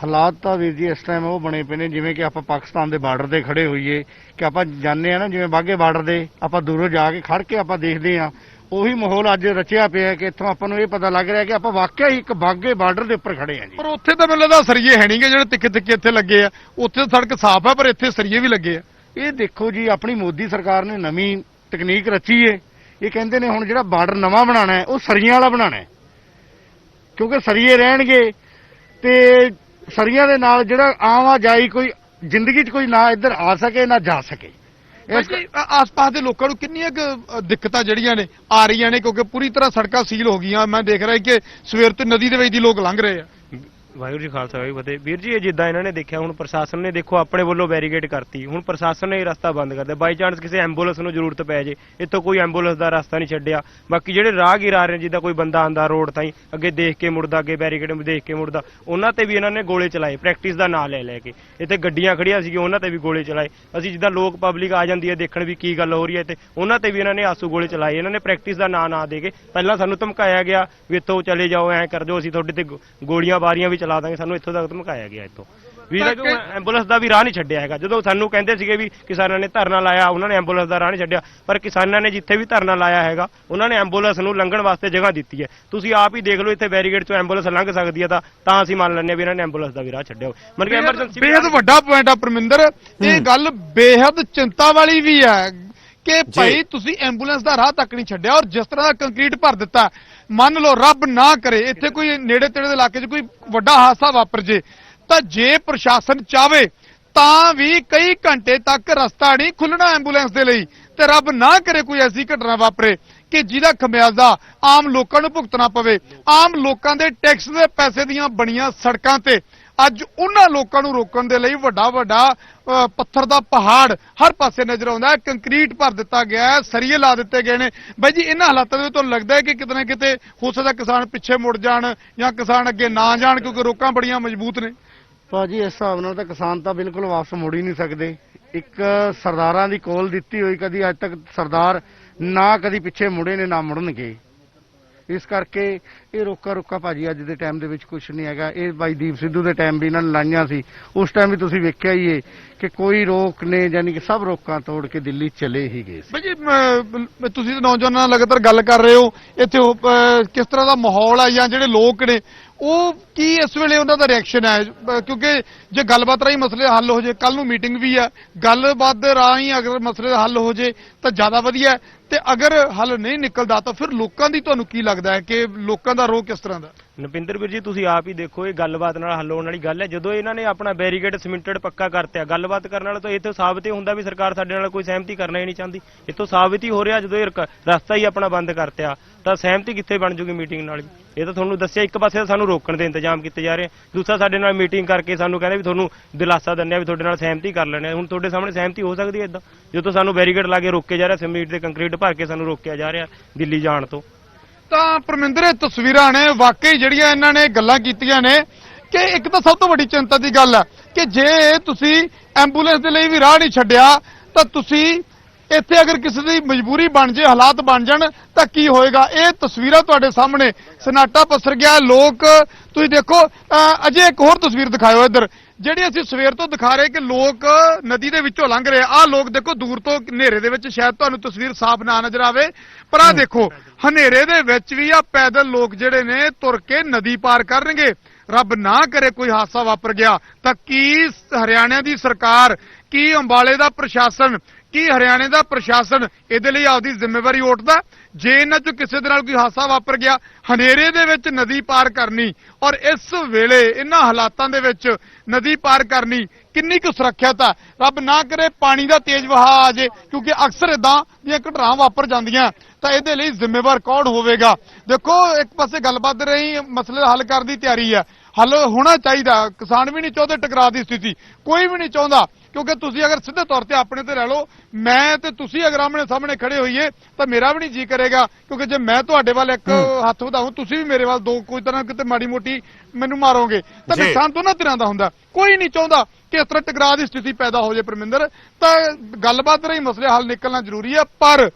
ਹਾਲਾਤ ਤਾਂ ਵੀਰ ਜੀ ਇਸ ਟਾਈਮ ਉਹ ਬਣੇ ਪਏ ਨੇ ਜਿਵੇਂ ਕਿ ਆਪਾਂ ਪਾਕਿਸਤਾਨ ਦੇ ਬਾਰਡਰ ਤੇ ਖੜੇ ਹੋਈਏ ਕਿ ਆਪਾਂ ਜਾਣਦੇ ਆ ਨਾ ਜਿਵੇਂ ਬਾਗੇ ਬਾਰਡਰ ਦੇ ਆਪਾਂ ਦੂਰੋਂ ਜਾ ਕੇ ਖੜ ਕੇ ਆਪਾਂ ਦੇਖਦੇ ਆ ਉਹੀ ਮਾਹੌਲ ਅੱਜ ਰਚਿਆ ਪਿਆ ਕਿ ਇੱਥੋਂ ਆਪਾਂ ਨੂੰ ਇਹ ਪਤਾ ਲੱਗ ਰਿਹਾ ਕਿ ਆਪਾਂ ਵਾਕਿਆ ਹੀ ਇੱਕ ਬਾਗੇ ਬਾਰਡਰ ਦੇ ਉੱਪਰ ਖੜੇ ਆ ਜੀ। ਪਰ ਉੱਥੇ ਤਾਂ ਮੈਨੂੰ ਲੱਗਦਾ ਸਰੀਏ ਹੈ ਨਹੀਂਗੇ ਜਿਹੜੇ ਤਿੱਕੇ ਤਿੱਕੇ ਇੱਥੇ ਲੱਗੇ ਆ। ਉੱਥੇ ਸੜਕ ਸਾਫ਼ ਹੈ ਪਰ ਇੱਥੇ ਸਰੀਏ ਵੀ ਲੱਗੇ ਆ। ਇਹ ਦੇਖੋ ਜੀ ਆਪਣੀ ਮੋਦੀ ਸਰਕਾਰ ਨੇ ਨਵੀਂ ਤਕਨੀਕ ਰਚੀ ਏ ਇਹ ਕਹਿੰਦੇ ਨੇ ਹੁਣ ਜਿਹੜਾ ਬਾਰਡਰ ਨਵਾਂ ਬਣਾਉਣਾ ਹੈ ਉਹ ਸਰੀਆਂ ਵਾਲਾ ਬਣਾਉਣਾ ਹੈ। ਕਿਉਂਕਿ ਸਰੀਏ ਰਹਿਣਗੇ ਤੇ ਸਰੀਆਂ ਦੇ ਨਾਲ ਜਿਹੜਾ ਆਵਾਜਾਈ ਕੋਈ ਜ਼ਿੰਦਗੀ 'ਚ ਕੋਈ ਨਾ ਇੱਧਰ ਆ ਸਕੇ, ਨਾ ਜਾ ਸਕੇ। ਇਸ ਆਸ-ਪਾਸ ਦੇ ਲੋਕਾਂ ਨੂੰ ਕਿੰਨੀਆਂ ਕੁ ਦਿੱਕਤਾਂ ਜਿਹੜੀਆਂ ਨੇ, ਆ ਰਹੀਆਂ ਨੇ, ਕਿਉਂਕਿ ਪੂਰੀ ਤਰ੍ਹਾਂ ਸੜਕਾਂ ਸੀਲ ਹੋ ਗਈਆਂ। ਮੈਂ ਦੇਖ ਰਿਹਾ ਕਿ ਸਵੇਰ ਤੋਂ ਨਦੀ ਦੇ ਵਿੱਚ ਦੀ ਲੋਕ ਲੰਘ ਰਹੇ ਆ। ਵਾਹਿਗੁਰੂ ਜੀ ਖਾਲਸਾ, ਵਾਹਿਗੁਰੂ ਫਤਿਹ। ਵੀਰ ਜੀ, ਇਹ ਜਿੱਦਾਂ ਇਹਨਾਂ ਨੇ ਦੇਖਿਆ, ਹੁਣ ਪ੍ਰਸ਼ਾਸਨ ਨੇ ਦੇਖੋ ਆਪਣੇ ਵੱਲੋਂ ਬੈਰੀਕੇਡ ਕਰਤੀ। ਹੁਣ ਪ੍ਰਸ਼ਾਸਨ ਨੇ ਇਹ ਰਸਤਾ ਬੰਦ ਕਰ ਦਿੱਤਾ। ਬਾਈ ਚਾਂਸ ਕਿਸੇ ਐਂਬੂਲੈਂਸ ਨੂੰ ਜ਼ਰੂਰਤ ਪੈ ਜੇ। ਇੱਥੋਂ ਕੋਈ ਐਂਬੂਲੈਂਸ ਦਾ ਰਸਤਾ ਨਹੀਂ ਛੱਡਿਆ। ਬਾਕੀ ਜਿਹੜੇ ਰਾਹਗੀਰ ਆ ਰਹੇ ਨੇ, ਜਿੱਦਾਂ ਕੋਈ ਬੰਦਾ ਆਂਦਾ ਰੋਡ ਤਾਈਂ, ਅੱਗੇ ਦੇਖ ਕੇ ਮੁੜਦਾ, ਅੱਗੇ ਬੈਰੀਕੇਡ ਨੂੰ ਦੇਖ ਕੇ ਮੁੜਦਾ, ਉਹਨਾਂ ਤੇ ਵੀ ਇਹਨਾਂ ਨੇ ਗੋਲੇ ਚਲਾਏ ਪ੍ਰੈਕਟਿਸ ਦਾ ਨਾਂ ਲੈ ਲੈ ਕੇ। ਇੱਥੇ ਗੱਡੀਆਂ ਖੜੀਆਂ ਸੀਗੀਆਂ, ਉਹਨਾਂ ਤੇ ਵੀ ਗੋਲੇ ਚਲਾਏ। ਅਸੀਂ ਜਿੱਦਾਂ ਲੋਕ ਪਬਲਿਕ ਆ ਜਾਂਦੀ ਹੈ, ਦੇਖਣ ਵੀ ਕੀ ਗੱਲ ਹੋ ਰਹੀ ਹੈ ਤੇ ਉਹਨਾਂ ਤੇ ਵੀ ਇਹਨਾਂ ਨੇ ਆਸੂ ਗੋਲੇ ਚਲਾਏ। ਇਹਨਾਂ ਨੇ ਪ੍ਰੈਕਟਿਸ ਦਾ ਨਾਂ ਨਾ ਦੇ ਕੇ ਪਹਿਲਾਂ ਸਾਨੂੰ ਧਮਕਾਇਆ ਗਿਆ ਵੀ ਇੱਥੋਂ ਚਲੇ ਜਾਓ, ਐਂ ਕਰ ਜਾਓ, ਅਸੀਂ ਤੁਹਾਡੇ ਤੇ ਗੋਲੀਆਂ ਬਾਰੀਆਂ ਵੀ ਚਲਾ ਦਾਂਗੇ ਸਾਨੂੰ ਇੱਥੋਂ ਤੱਕ ਧਮਕਾਇਆ ਗਿਆ ਇੱਥੋਂ। ਵੀ ਐਂਬੂਲੈਂਸ ਦਾ ਵੀ ਰਾਹ ਨਹੀਂ ਛੱਡਿਆ ਹੈਗਾ। ਜਦੋਂ ਸਾਨੂੰ ਕਹਿੰਦੇ ਸੀਗੇ ਵੀ ਕਿਸਾਨਾਂ ਨੇ ਧਰਨਾ ਲਾਇਆ ਉਹਨਾਂ ਨੇ ਐਂਬੂਲੈਂਸ ਦਾ ਰਾਹ ਨਹੀਂ ਛੱਡਿਆ। ਪਰ ਕਿਸਾਨਾਂ ਨੇ ਜਿੱਥੇ ਵੀ ਧਰਨਾ ਲਾਇਆ ਹੈਗਾ ਉਹਨਾਂ ਨੇ ਐਂਬੂਲੈਂਸ ਨੂੰ ਲੰਘਣ ਵਾਸਤੇ ਜਗ੍ਹਾ ਦਿੱਤੀ ਹੈ। ਤੁਸੀਂ ਆਪ ਹੀ ਦੇਖ ਲਓ ਇੱਥੇ ਬੈਰੀਗੇਟ ਤੋਂ ਐਂਬੂਲੈਂਸ ਲੰਘ ਸਕਦੀ ਹੈ ਤਾਂ ਤਾਂ ਅਸੀਂ ਮੰਨ ਲੈਂਦੇ ਵੀ ਇਹਨਾਂ ਨੇ ਐਂਬੂਲੈਂਸ ਦਾ ਵੀ ਰਾਹ ਛੱਡਿਆ ਮਤਲਬ ਐਮਰਜੈਂਸੀ ਬੇਹਦ ਵੱਡਾ ਪੁਆਇੰਟ ਆ ਪਰਮਿੰਦਰ। ਇਹ ਗੱਲ ਬੇਹਦ ਚਿੰਤਾ ਵਾਲੀ ਵੀ ਹੈ। ਕਿ ਭਾਈ ਤੁਸੀਂ ਐਂਬੂਲੈਂਸ ਦਾ ਰਾਹ ਤੱਕ ਨਹੀਂ ਛੱਡਿਆ ਔਰ ਜਿਸ ਤਰ੍ਹਾਂ ਦਾ ਕੰਕਰੀਟ ਭਰ ਦਿੱਤਾ ਮੰਨ ਲਓ ਰੱਬ ਨਾ ਕਰੇ ਇੱਥੇ ਕੋਈ ਨੇੜੇ ਤੇੜੇ ਦੇ ਇਲਾਕੇ 'ਚ ਕੋਈ ਵੱਡਾ ਹਾਦਸਾ ਵਾਪਰ ਜੇ ਤਾਂ ਜੇ ਪ੍ਰਸ਼ਾਸਨ ਚਾਵੇ ਤਾਂ ਵੀ ਕਈ ਘੰਟੇ ਤੱਕ ਰਸਤਾ ਨਹੀਂ ਖੁੱਲਣਾ ਐਂਬੂਲੈਂਸ ਦੇ ਲਈ ਤੇ ਰੱਬ ਨਾ ਕਰੇ ਕੋਈ ਐਸੀ ਘਟਨਾ ਵਾਪਰੇ ਕਿ ਜਿਹਦਾ ਖਮਿਆਜ਼ਾ ਆਮ ਲੋਕਾਂ ਨੂੰ ਭੁਗਤਣਾ ਪਵੇ ਆਮ ਲੋਕਾਂ ਦੇ ਟੈਕਸ ਦੇ ਪੈਸੇ ਦੀਆਂ ਬਣੀਆਂ ਸੜਕਾਂ ਤੇ। ਅੱਜ ਉਹਨਾਂ ਲੋਕਾਂ ਨੂੰ ਰੋਕਣ ਦੇ ਲਈ ਵੱਡਾ ਵੱਡਾ ਪੱਥਰ ਦਾ ਪਹਾੜ ਹਰ ਪਾਸੇ ਨਜ਼ਰ ਆਉਂਦਾ ਹੈ। ਕੰਕਰੀਟ ਭਰ ਦਿੱਤਾ ਗਿਆ ਹੈ, ਸਰੀਏ ਲਾ ਦਿੱਤੇ ਗਏ ਨੇ। ਬਾਈ ਜੀ, ਇਹਨਾਂ ਹਾਲਾਤਾਂ ਦੇ ਵਿੱਚ ਲੱਗਦਾ ਹੈ ਕਿ ਕਿਤੇ ਨਾ ਕਿਤੇ ਹੋ ਸਕਦਾ ਕਿਸਾਨ ਪਿੱਛੇ ਮੁੜ ਜਾਣ ਜਾਂ ਕਿਸਾਨ ਅੱਗੇ ਨਾ ਜਾਣ ਕਿਉਂਕਿ ਰੋਕਾਂ ਬੜੀਆਂ ਮਜ਼ਬੂਤ ਨੇ। ਭਾਜੀ, ਇਸ ਹਿਸਾਬ ਨਾਲ ਤਾਂ ਕਿਸਾਨ ਤਾਂ ਬਿਲਕੁਲ ਵਾਪਸ ਮੁੜ ਹੀ ਨਹੀਂ ਸਕਦੇ। ਇੱਕ ਸਰਦਾਰਾਂ ਦੀ ਕੋਲ ਦਿੱਤੀ ਹੋਈ ਕਦੀ ਅੱਜ ਤੱਕ ਸਰਦਾਰ ਨਾ ਕਦੀ ਪਿੱਛੇ ਮੁੜੇ ਨੇ, ਨਾ ਮੁੜਨਗੇ। ਇਸ ਕਰਕੇ ਇਹ ਰੋਕਾ ਰੋਕਾ ਭਾਜੀ ਅੱਜ ਦੇ ਟਾਈਮ ਦੇ ਵਿੱਚ ਕੁਝ ਨਹੀਂ ਹੈਗਾ। ਇਹ ਬਾਈ ਦੀਪ ਸਿੱਧੂ ਦੇ ਟਾਈਮ ਵੀ ਇਹਨਾਂ ਨੇ ਲਾਈਆਂ ਸੀ। ਉਸ ਟਾਈਮ ਵੀ ਤੁਸੀਂ ਵੇਖਿਆ ਹੀ ਏ ਕਿ ਕੋਈ ਰੋਕ ਨੇ ਯਾਨੀ ਕਿ ਸਭ ਰੋਕਾਂ ਤੋੜ ਕੇ ਦਿੱਲੀ ਚਲੇ ਹੀ ਗਏ ਸੀ। ਬਾਈ ਜੀ ਮ- ਤੁਸੀਂ ਤਾਂ ਨੌਜਵਾਨਾਂ ਨਾਲ ਲਗਾਤਾਰ ਗੱਲ ਕਰ ਰਹੇ ਹੋ। ਇੱਥੇ ਉਹ, ਅ, ਕਿਸ ਤਰ੍ਹਾਂ ਦਾ ਮਾਹੌਲ ਹੈ ਜਾਂ ਜਿਹੜੇ ਲੋਕ ਨੇ ਉਹ ਕੀ ਇਸ ਵੇਲੇ ਉਹਨਾਂ ਦਾ ਰਿਐਕਸ਼ਨ ਹੈ? ਅ, ਕਿਉਂਕਿ ਜੇ ਗੱਲਬਾਤ ਰਾਹੀਂ ਮਸਲੇ ਹੱਲ ਹੋ ਜੇ ਕੱਲ ਨੂੰ ਮੀਟਿੰਗ ਵੀ ਹੈ ਗੱਲਬਾਤ ਦੇ ਰਾਹੀਂ ਅਗਰ ਮਸਲੇ ਹੱਲ ਹੋ ਜੇ ਤਾਂ ਜ਼ਿਆਦਾ ਵਧੀਆ। ਹੈ ਤੇ ਅਗਰ ਹੱਲ ਨਹੀਂ ਨਿਕਲਦਾ ਤਾਂ ਫਿਰ ਲੋਕਾਂ ਦੀ ਤੁਹਾਨੂੰ ਕੀ ਲੱਗਦਾ ਹੈ ਕਿ ਲੋਕਾਂ ਦਾ ਰੋਹ ਕਿਸ ਤਰ੍ਹਾਂ ਦਾ? ਨਪਿੰਦਰ ਵੀਰ ਜੀ, ਤੁਸੀਂ ਆਪ ਹੀ ਦੇਖੋ, ਇਹ ਗੱਲਬਾਤ ਨਾਲ ਹੱਲ ਹੋਣ ਵਾਲੀ ਗੱਲ ਹੈ। ਜਦੋਂ ਇਹਨਾਂ ਨੇ ਆਪਣਾ ਬੈਰੀਕੇਡ ਸਿਮੈਂਟਡ ਪੱਕਾ ਕਰਤਿਆ, ਗੱਲਬਾਤ ਕਰਨ ਵਾਲਾ ਤਾਂ ਇਹ ਸਾਬਤ ਹੀ ਹੁੰਦਾ ਵੀ ਸਰਕਾਰ ਸਾਡੇ ਨਾਲ ਕੋਈ ਸਹਿਮਤੀ ਕਰਨਾ ਹੀ ਨਹੀਂ ਚਾਹੁੰਦੀ। ਇੱਥੋਂ ਸਾਬਤ ਹੀ ਹੋ ਰਿਹਾ, ਜਦੋਂ ਇਹ ਰਸਤਾ ਹੀ ਆਪਣਾ ਬੰਦ ਕਰਤਿਆ, ਤਾਂ ਸਹਿਮਤੀ ਕਿੱਥੇ ਬਣ ਜੂਗੀ ਮੀਟਿੰਗ ਨਾਲ ਜੀ? ਇਹ ਤਾਂ ਤੁਹਾਨੂੰ ਦੱਸਿਆ, ਇੱਕ ਪਾਸੇ ਤਾਂ ਸਾਨੂੰ ਰੋਕਣ ਦੇ ਇੰਤਜ਼ਾਮ ਕੀਤੇ ਜਾ ਰਹੇ ਆ। ਦੂਸਰਾ, ਸਾਡੇ ਨਾਲ ਮੀਟਿੰਗ ਕਰਕੇ ਸਾਨੂੰ ਕਹਿੰਦੇ ਵੀ ਤੁਹਾਨੂੰ ਦਿਲਾਸਾ ਦਿੰਦੇ ਆ ਵੀ ਤੁਹਾਡੇ ਨਾਲ ਸਹਿਮਤੀ ਕਰ ਲੈਣੇ ਹੁਣ ਤੁਹਾਡੇ ਸਾਹਮਣੇ ਸਹਿਮਤੀ ਹੋ ਸਕਦੀ ਹੈ ਇਦਾਂ ਜਦੋਂ ਸਾਨੂੰ ਬੈਰੀਕੇਡ ਲਾ ਕੇ ਰੋਕੇ ਜਾ ਰਿਹਾ, ਸਿਮੈਂਟ ਦੇ ਕੰਕਰੀਟ ਭਰ ਕੇ ਸਾਨੂੰ ਰੋਕਿਆ ਜਾ ਰਿਹਾ ਦਿੱਲੀ ਜਾਣ ਤੋਂ। ਤਾਂ ਪਰਮਿੰਦਰ ਇਹ ਤਸਵੀਰਾਂ ਨੇ ਵਾਕਈ ਜਿਹੜੀਆਂ ਇਹਨਾਂ ਨੇ ਗੱਲਾਂ ਕੀਤੀਆਂ ਨੇ ਕਿ ਇੱਕ ਤਾਂ ਸਭ ਤੋਂ ਵੱਡੀ ਚਿੰਤਾ ਦੀ ਗੱਲ ਹੈ ਕਿ ਜੇ ਤੁਸੀਂ ਐਂਬੂਲੈਂਸ ਦੇ ਲਈ ਵੀ ਰਾਹ ਨਹੀਂ ਛੱਡਿਆ, ਤਾਂ ਤੁਸੀਂ ਇੱਥੇ ਅਗਰ ਕਿਸੇ ਦੀ ਮਜਬੂਰੀ ਬਣ ਜੇ, ਹਾਲਾਤ ਬਣ ਜਾਣ, ਤਾਂ ਕੀ ਹੋਏਗਾ? ਇਹ ਤਸਵੀਰਾਂ ਤੁਹਾਡੇ ਸਾਹਮਣੇ, ਸਨਾਟਾ ਪਸਰ ਗਿਆ, ਲੋਕ ਤੁਸੀਂ ਦੇਖੋ ਅਜੇ ਇੱਕ ਹੋਰ ਤਸਵੀਰ ਦਿਖਾਇਓ ਇੱਧਰ। ਜਿਹੜੀ ਅਸੀਂ ਸਵੇਰ ਤੋਂ ਦਿਖਾ ਰਹੇ ਕਿ ਲੋਕ ਨਦੀ ਦੇ ਵਿੱਚੋਂ ਲੰਘ ਰਹੇ ਆਹ ਲੋਕ ਦੇਖੋ ਦੂਰ ਤੋਂ ਹਨੇਰੇ ਦੇ ਵਿੱਚ, ਸ਼ਾਇਦ ਤੁਹਾਨੂੰ ਤਸਵੀਰ ਸਾਫ਼ ਨਾ ਨਜ਼ਰ ਆਵੇ, ਪਰ ਆਹ ਦੇਖੋ, ਹਨੇਰੇ ਦੇ ਵਿੱਚ ਵੀ ਆ ਪੈਦਲ ਲੋਕ ਜਿਹੜੇ ਨੇ ਤੁਰ ਕੇ ਨਦੀ ਪਾਰ ਕਰਨਗੇ। ਰੱਬ ਨਾ ਕਰੇ ਕੋਈ ਹਾਦਸਾ ਵਾਪਰ ਗਿਆ। ਤਾਂ ਕੀ ਹਰਿਆਣਾ ਦੀ ਸਰਕਾਰ, ਕੀ ਅੰਬਾਲੇ ਦਾ ਪ੍ਰਸ਼ਾਸਨ, ਕੀ ਹਰਿਆਣੇ ਦਾ ਪ੍ਰਸ਼ਾਸਨ ਇਹਦੇ ਲਈ ਆਪਦੀ ਜ਼ਿੰਮੇਵਾਰੀ ਉੱਠਦਾ ਜੇ ਇਹਨਾਂ ਚੋਂ ਕਿਸੇ ਦੇ ਨਾਲ ਕੋਈ ਹਾਦਸਾ ਵਾਪਰ ਗਿਆ, ਹਨੇਰੇ ਦੇ ਵਿੱਚ ਨਦੀ ਪਾਰ ਕਰਨੀ ਔਰ ਇਸ ਵੇਲੇ ਇਹਨਾਂ ਹਾਲਾਤਾਂ ਦੇ ਵਿੱਚ ਨਦੀ ਪਾਰ ਕਰਨੀ ਕਿੰਨੀ ਕੁ ਸੁਰੱਖਿਅਤ ਹੈ ਰੱਬ ਨਾ ਕਰੇ ਪਾਣੀ ਦਾ ਤੇਜ਼ ਵਹਾਅ ਆ ਜੇ, ਕਿਉਂਕਿ ਅਕਸਰ ਇਦਾਂ ਦੀਆਂ ਘਟਨਾਵਾਂ ਵਾਪਰ ਜਾਂਦੀਆਂ, ਤਾਂ ਇਹਦੇ ਲਈ ਜ਼ਿੰਮੇਵਾਰ ਕੌਣ ਹੋਵੇਗਾ? ਦੇਖੋ, ਇੱਕ ਪਾਸੇ ਗੱਲਬਾਤ ਰਹੀ, ਮਸਲੇ ਹੱਲ ਕਰਨ ਦੀ ਤਿਆਰੀ ਹੈ ਹੱਲ ਹੋਣਾ ਚਾਹੀਦਾ। ਕਿਸਾਨ ਵੀ ਨਹੀਂ ਚਾਹੁੰਦੇ ਟਕਰਾਅ ਦੀ ਸਥਿਤੀ। ਕੋਈ ਵੀ ਨਹੀਂ ਚਾਹੁੰਦਾ ਕਿਉਂਕਿ ਤੁਸੀਂ ਅਗਰ ਸਿੱਧੇ ਤੌਰ ਤੇ ਆਪਣੇ ਤੇ ਰਹਿ ਲਓ ਮੈਂ ਤੇ ਤੁਸੀਂ ਅਗਰ ਆਮਣੇ ਸਾਹਮਣੇ ਖੜੇ ਹੋਈਏ ਤਾਂ ਮੇਰਾ ਵੀ ਨਹੀਂ ਜੀ ਕਰੇਗਾ ਕਿਉਂਕਿ ਜੇ ਮੈਂ ਤੁਹਾਡੇ ਵੱਲ ਇੱਕ ਹੱਥ ਵਧਾਉਂ ਤੁਸੀਂ ਵੀ ਮੇਰੇ ਵੱਲ ਦੋ ਕੋਈ ਤਰ੍ਹਾਂ ਕਿਤੇ ਮਾੜੀ ਮੋਟੀ ਮੈਨੂੰ ਮਾਰੋਗੇ ਤਾਂ ਜੀ। ਨੁਕਸਾਨ ਦੋਨਾਂ ਤਰ੍ਹਾਂ ਦਾ ਹੁੰਦਾ। ਕੋਈ ਨਹੀਂ ਚਾਹੁੰਦਾ ਕਿ ਇਸ ਤਰ੍ਹਾਂ ਟਕਰਾਅ ਦੀ ਸਥਿਤੀ ਪੈਦਾ ਹੋ ਜਾਏ ਪਰਮਿੰਦਰ। ਤਾਂ ਗੱਲਬਾਤ ਰਹੀ ਮਸਲੇ ਹੱਲ ਨਿਕਲਣਾ ਜ਼ਰੂਰੀ ਹੈ ਪਰ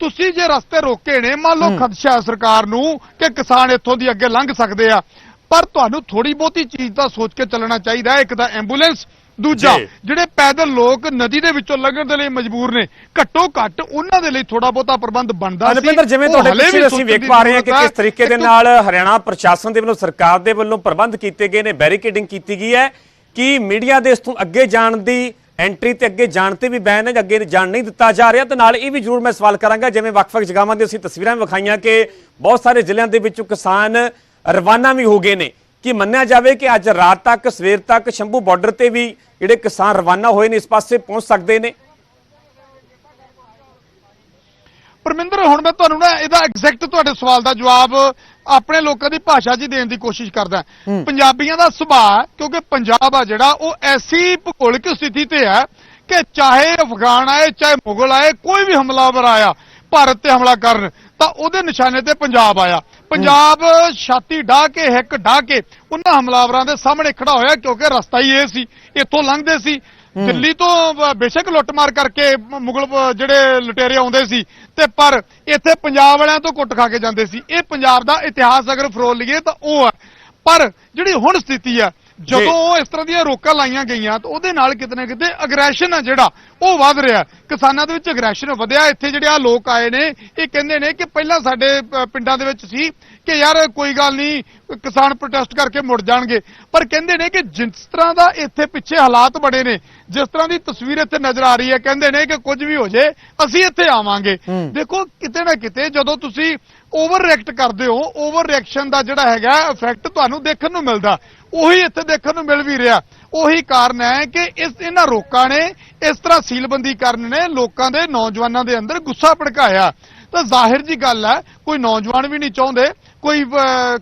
ਤੁਸੀਂ ਜੇ ਰਸਤੇ ਰੋਕੇ ਨੇ ਮੰਨ ਲਓ ਖਦਸ਼ਾ ਸਰਕਾਰ ਨੂੰ ਕਿ ਕਿਸਾਨ ਇੱਥੋਂ ਦੀ ਅੱਗੇ ਲੰਘ ਸਕਦੇ ਆ ਪਰ ਤੁਹਾਨੂੰ ਥੋੜੀ ਬਹੁਤੀ ਚੀਜ਼ ਤਾਂ ਸੋਚ ਕੇ ਚੱਲਣਾ ਚਾਹੀਦਾ ਹੈ ਇੱਕ ਤਾਂ ਐਂਬੂਲੈਂਸ ਦੂਜਾ। ਜਿਹੜੇ ਪੈਦਲ ਲੋਕ ਨਦੀ ਦੇ ਵਿੱਚੋਂ ਲੰਘਣ ਦੇ ਲਈ ਮਜਬੂਰ ਨੇ ਘੱਟੋ ਘੱਟ ਉਹਨਾਂ ਦੇ ਲਈ ਥੋੜਾ ਬਹੁਤਾ ਪ੍ਰਬੰਧ ਬਣਦਾ ਸੀ ਅਨਪਿੰਦਰ ਜਿਵੇਂ ਤੁਹਾਡੇ ਪਿੱਛੇ ਅਸੀਂ ਵੇਖ ਦੀ ਪਾ ਰਹੇ ਹਾਂ ਕਿ। ਕਿਸ ਤਰੀਕੇ ਦੇ ਨਾਲ ਹਰਿਆਣਾ ਪ੍ਰਸ਼ਾਸਨ ਦੇ ਵੱਲੋਂ ਸਰਕਾਰ ਦੇ ਵੱਲੋਂ ਪ੍ਰਬੰਧ ਕੀਤੇ ਗਏ ਨੇ ਬੈਰੀਕੇਡਿੰਗ ਕੀਤੀ ਗਈ ਹੈ ਕਿ ਮੀਡੀਆ ਦੇ ਇਸ ਤੋਂ ਅੱਗੇ ਜਾਣ ਦੀ ਐਂਟਰੀ ਤੇ ਅੱਗੇ ਜਾਣ ਤੇ ਵੀ ਬੈਨ ਹੈ ਅੱਗੇ ਜਾਣ ਨਹੀਂ ਦਿੱਤਾ ਜਾ ਰਿਹਾ ਤੇ ਨਾਲ ਇਹ ਵੀ ਜ਼ਰੂਰ ਮੈਂ ਸਵਾਲ ਕਰਾਂਗਾ ਜਿਵੇਂ ਵੱਖ-ਵੱਖ ਜਗ੍ਹਾਵਾਂ ਦੇ ਅਸੀਂ ਤਸਵੀਰਾਂ ਵਿਖਾਈਆਂ ਕਿ ਬਹੁਤ ਸਾਰੇ ਜ਼ਿਲ੍ਹਿਆਂ ਦੇ ਵਿੱਚੋਂ ਕਿਸਾਨ ਰਵਾਨਾ ਵੀ ਹੋ ਗਏ ਨੇ। ਕਿ ਮੰਨਿਆ ਜਾਵੇ ਕਿ ਅੱਜ ਰਾਤ ਤੱਕ ਸਵੇਰ ਤੱਕ ਸ਼ੰਭੂ ਬਾਰਡਰ ਤੇ ਵੀ ਜਿਹੜੇ ਕਿਸਾਨ ਰਵਾਨਾ ਹੋਏ ਨੇ ਇਸ ਪਾਸੇ ਪਹੁੰਚ ਸਕਦੇ ਨੇ? ਪਰਮਿੰਦਰ ਹੁਣ ਮੈਂ ਤੁਹਾਨੂੰ ਨਾ ਇਹਦਾ ਐਗਜ਼ੈਕਟ ਤੁਹਾਡੇ ਸਵਾਲ ਦਾ ਜਵਾਬ ਆਪਣੇ ਲੋਕਾਂ ਦੀ ਭਾਸ਼ਾ 'ਚ ਦੇਣ ਦੀ ਕੋਸ਼ਿਸ਼ ਕਰਦਾ। ਪੰਜਾਬੀਆਂ ਦਾ ਸੁਭਾਅ ਕਿਉਂਕਿ ਪੰਜਾਬ ਆ ਜਿਹੜਾ ਉਹ ਐਸੀ ਭੂਗੋਲਿਕ ਸਥਿਤੀ ਤੇ ਹੈ ਕਿ ਚਾਹੇ ਅਫਗਾਨ ਆਏ ਚਾਹੇ ਮੁਗਲ ਆਏ ਕੋਈ ਵੀ ਹਮਲਾਵਰ ਆਇਆ ਭਾਰਤ ਤੇ ਹਮਲਾ ਕਰਨ ਤਾਂ ਉਹਦੇ ਨਿਸ਼ਾਨੇ ਤੇ ਪੰਜਾਬ ਆਇਆ। ਪੰਜਾਬ ਛਾਤੀ ਢਾਹ ਕੇ ਹਿੱਕ ਢਾਹ ਕੇ ਉਹਨਾਂ ਹਮਲਾਵਰਾਂ ਦੇ ਸਾਹਮਣੇ ਖੜਾ ਹੋਇਆ ਕਿਉਂਕਿ ਰਸਤਾ ਹੀ ਇਹ ਸੀ ਇੱਥੋਂ ਲੰਘਦੇ ਸੀ। ਦਿੱਲੀ ਤੋਂ ਬੇਸ਼ੱਕ ਲੁੱਟਮਾਰ ਕਰਕੇ ਮੁਗਲ ਜਿਹੜੇ ਲੁਟੇਰੇ ਆਉਂਦੇ ਸੀ ਤੇ ਪਰ ਇੱਥੇ ਪੰਜਾਬ ਵਾਲਿਆਂ ਤੋਂ ਕੁੱਟ ਖਾ ਕੇ ਜਾਂਦੇ ਸੀ। ਇਹ ਪੰਜਾਬ ਦਾ ਇਤਿਹਾਸ ਅਗਰ ਫਰੋਲ ਲਈਏ ਤਾਂ ਉਹ ਹੈ ਪਰ ਜਿਹੜੀ ਹੁਣ ਸਥਿਤੀ ਹੈ ਜਦੋਂ ਉਹ ਇਸ ਤਰ੍ਹਾਂ ਦੀਆਂ ਰੋਕਾਂ ਲਾਈਆਂ ਗਈਆਂ ਤਾਂ ਉਹਦੇ ਨਾਲ ਕਿਤੇ ਨਾ ਕਿਤੇ ਅਗਰੈਸ਼ਨ ਆ ਜਿਹੜਾ ਉਹ ਵੱਧ ਰਿਹਾ। ਕਿਸਾਨਾਂ ਦੇ ਵਿੱਚ ਅਗਰੈਸ਼ਨ ਵਧਿਆ। ਇੱਥੇ ਜਿਹੜੇ ਆ ਲੋਕ ਆਏ ਨੇ ਇਹ ਕਹਿੰਦੇ ਨੇ ਕਿ ਪਹਿਲਾਂ ਸਾਡੇ ਪਿੰਡਾਂ ਦੇ ਵਿੱਚ ਸੀ ਕਿ ਯਾਰ ਕੋਈ ਗੱਲ ਨਹੀਂ ਕਿਸਾਨ ਪ੍ਰੋਟੈਸਟ ਕਰਕੇ ਮੁੜ ਜਾਣਗੇ। ਪਰ ਕਹਿੰਦੇ ਨੇ ਕਿ ਜਿਸ ਤਰ੍ਹਾਂ ਦਾ ਇੱਥੇ ਪਿੱਛੇ ਹਾਲਾਤ ਬੜੇ ਨੇ ਜਿਸ ਤਰ੍ਹਾਂ ਦੀ ਤਸਵੀਰ ਇੱਥੇ ਨਜ਼ਰ ਆ ਰਹੀ ਹੈ ਕਹਿੰਦੇ ਨੇ ਕਿ ਕੁਝ ਵੀ ਹੋ ਜੇ ਅਸੀਂ ਇੱਥੇ ਆਵਾਂਗੇ। ਦੇਖੋ ਕਿਤੇ ਨਾ ਕਿਤੇ ਜਦੋਂ ਤੁਸੀਂ ਓਵਰ ਰਿਐਕਟ ਕਰਦੇ ਹੋ ਓਵਰ ਰਿਐਕਸ਼ਨ ਦਾ ਜਿਹੜਾ ਹੈਗਾ ਇਫੈਕਟ ਤੁਹਾਨੂੰ ਦੇਖਣ ਨੂੰ ਮਿਲਦਾ। ਉਹੀ ਇੱਥੇ ਦੇਖਣ ਨੂੰ ਮਿਲ ਵੀ ਰਿਹਾ। ਉਹੀ ਕਾਰਨ ਹੈ ਕਿ ਇਸ ਇਹਨਾਂ ਰੋਕਾਂ ਨੇ ਇਸ ਤਰ੍ਹਾਂ ਸੀਲਬੰਦੀ ਕਰਨ ਨੇ ਲੋਕਾਂ ਦੇ ਨੌਜਵਾਨਾਂ ਦੇ ਅੰਦਰ ਗੁੱਸਾ ਭੜਕਾਇਆ। ਤਾਂ ਜ਼ਾਹਿਰ ਜੀ ਗੱਲ ਹੈ, ਕੋਈ ਨੌਜਵਾਨ ਵੀ ਨਹੀਂ ਚਾਹੁੰਦੇ, ਕੋਈ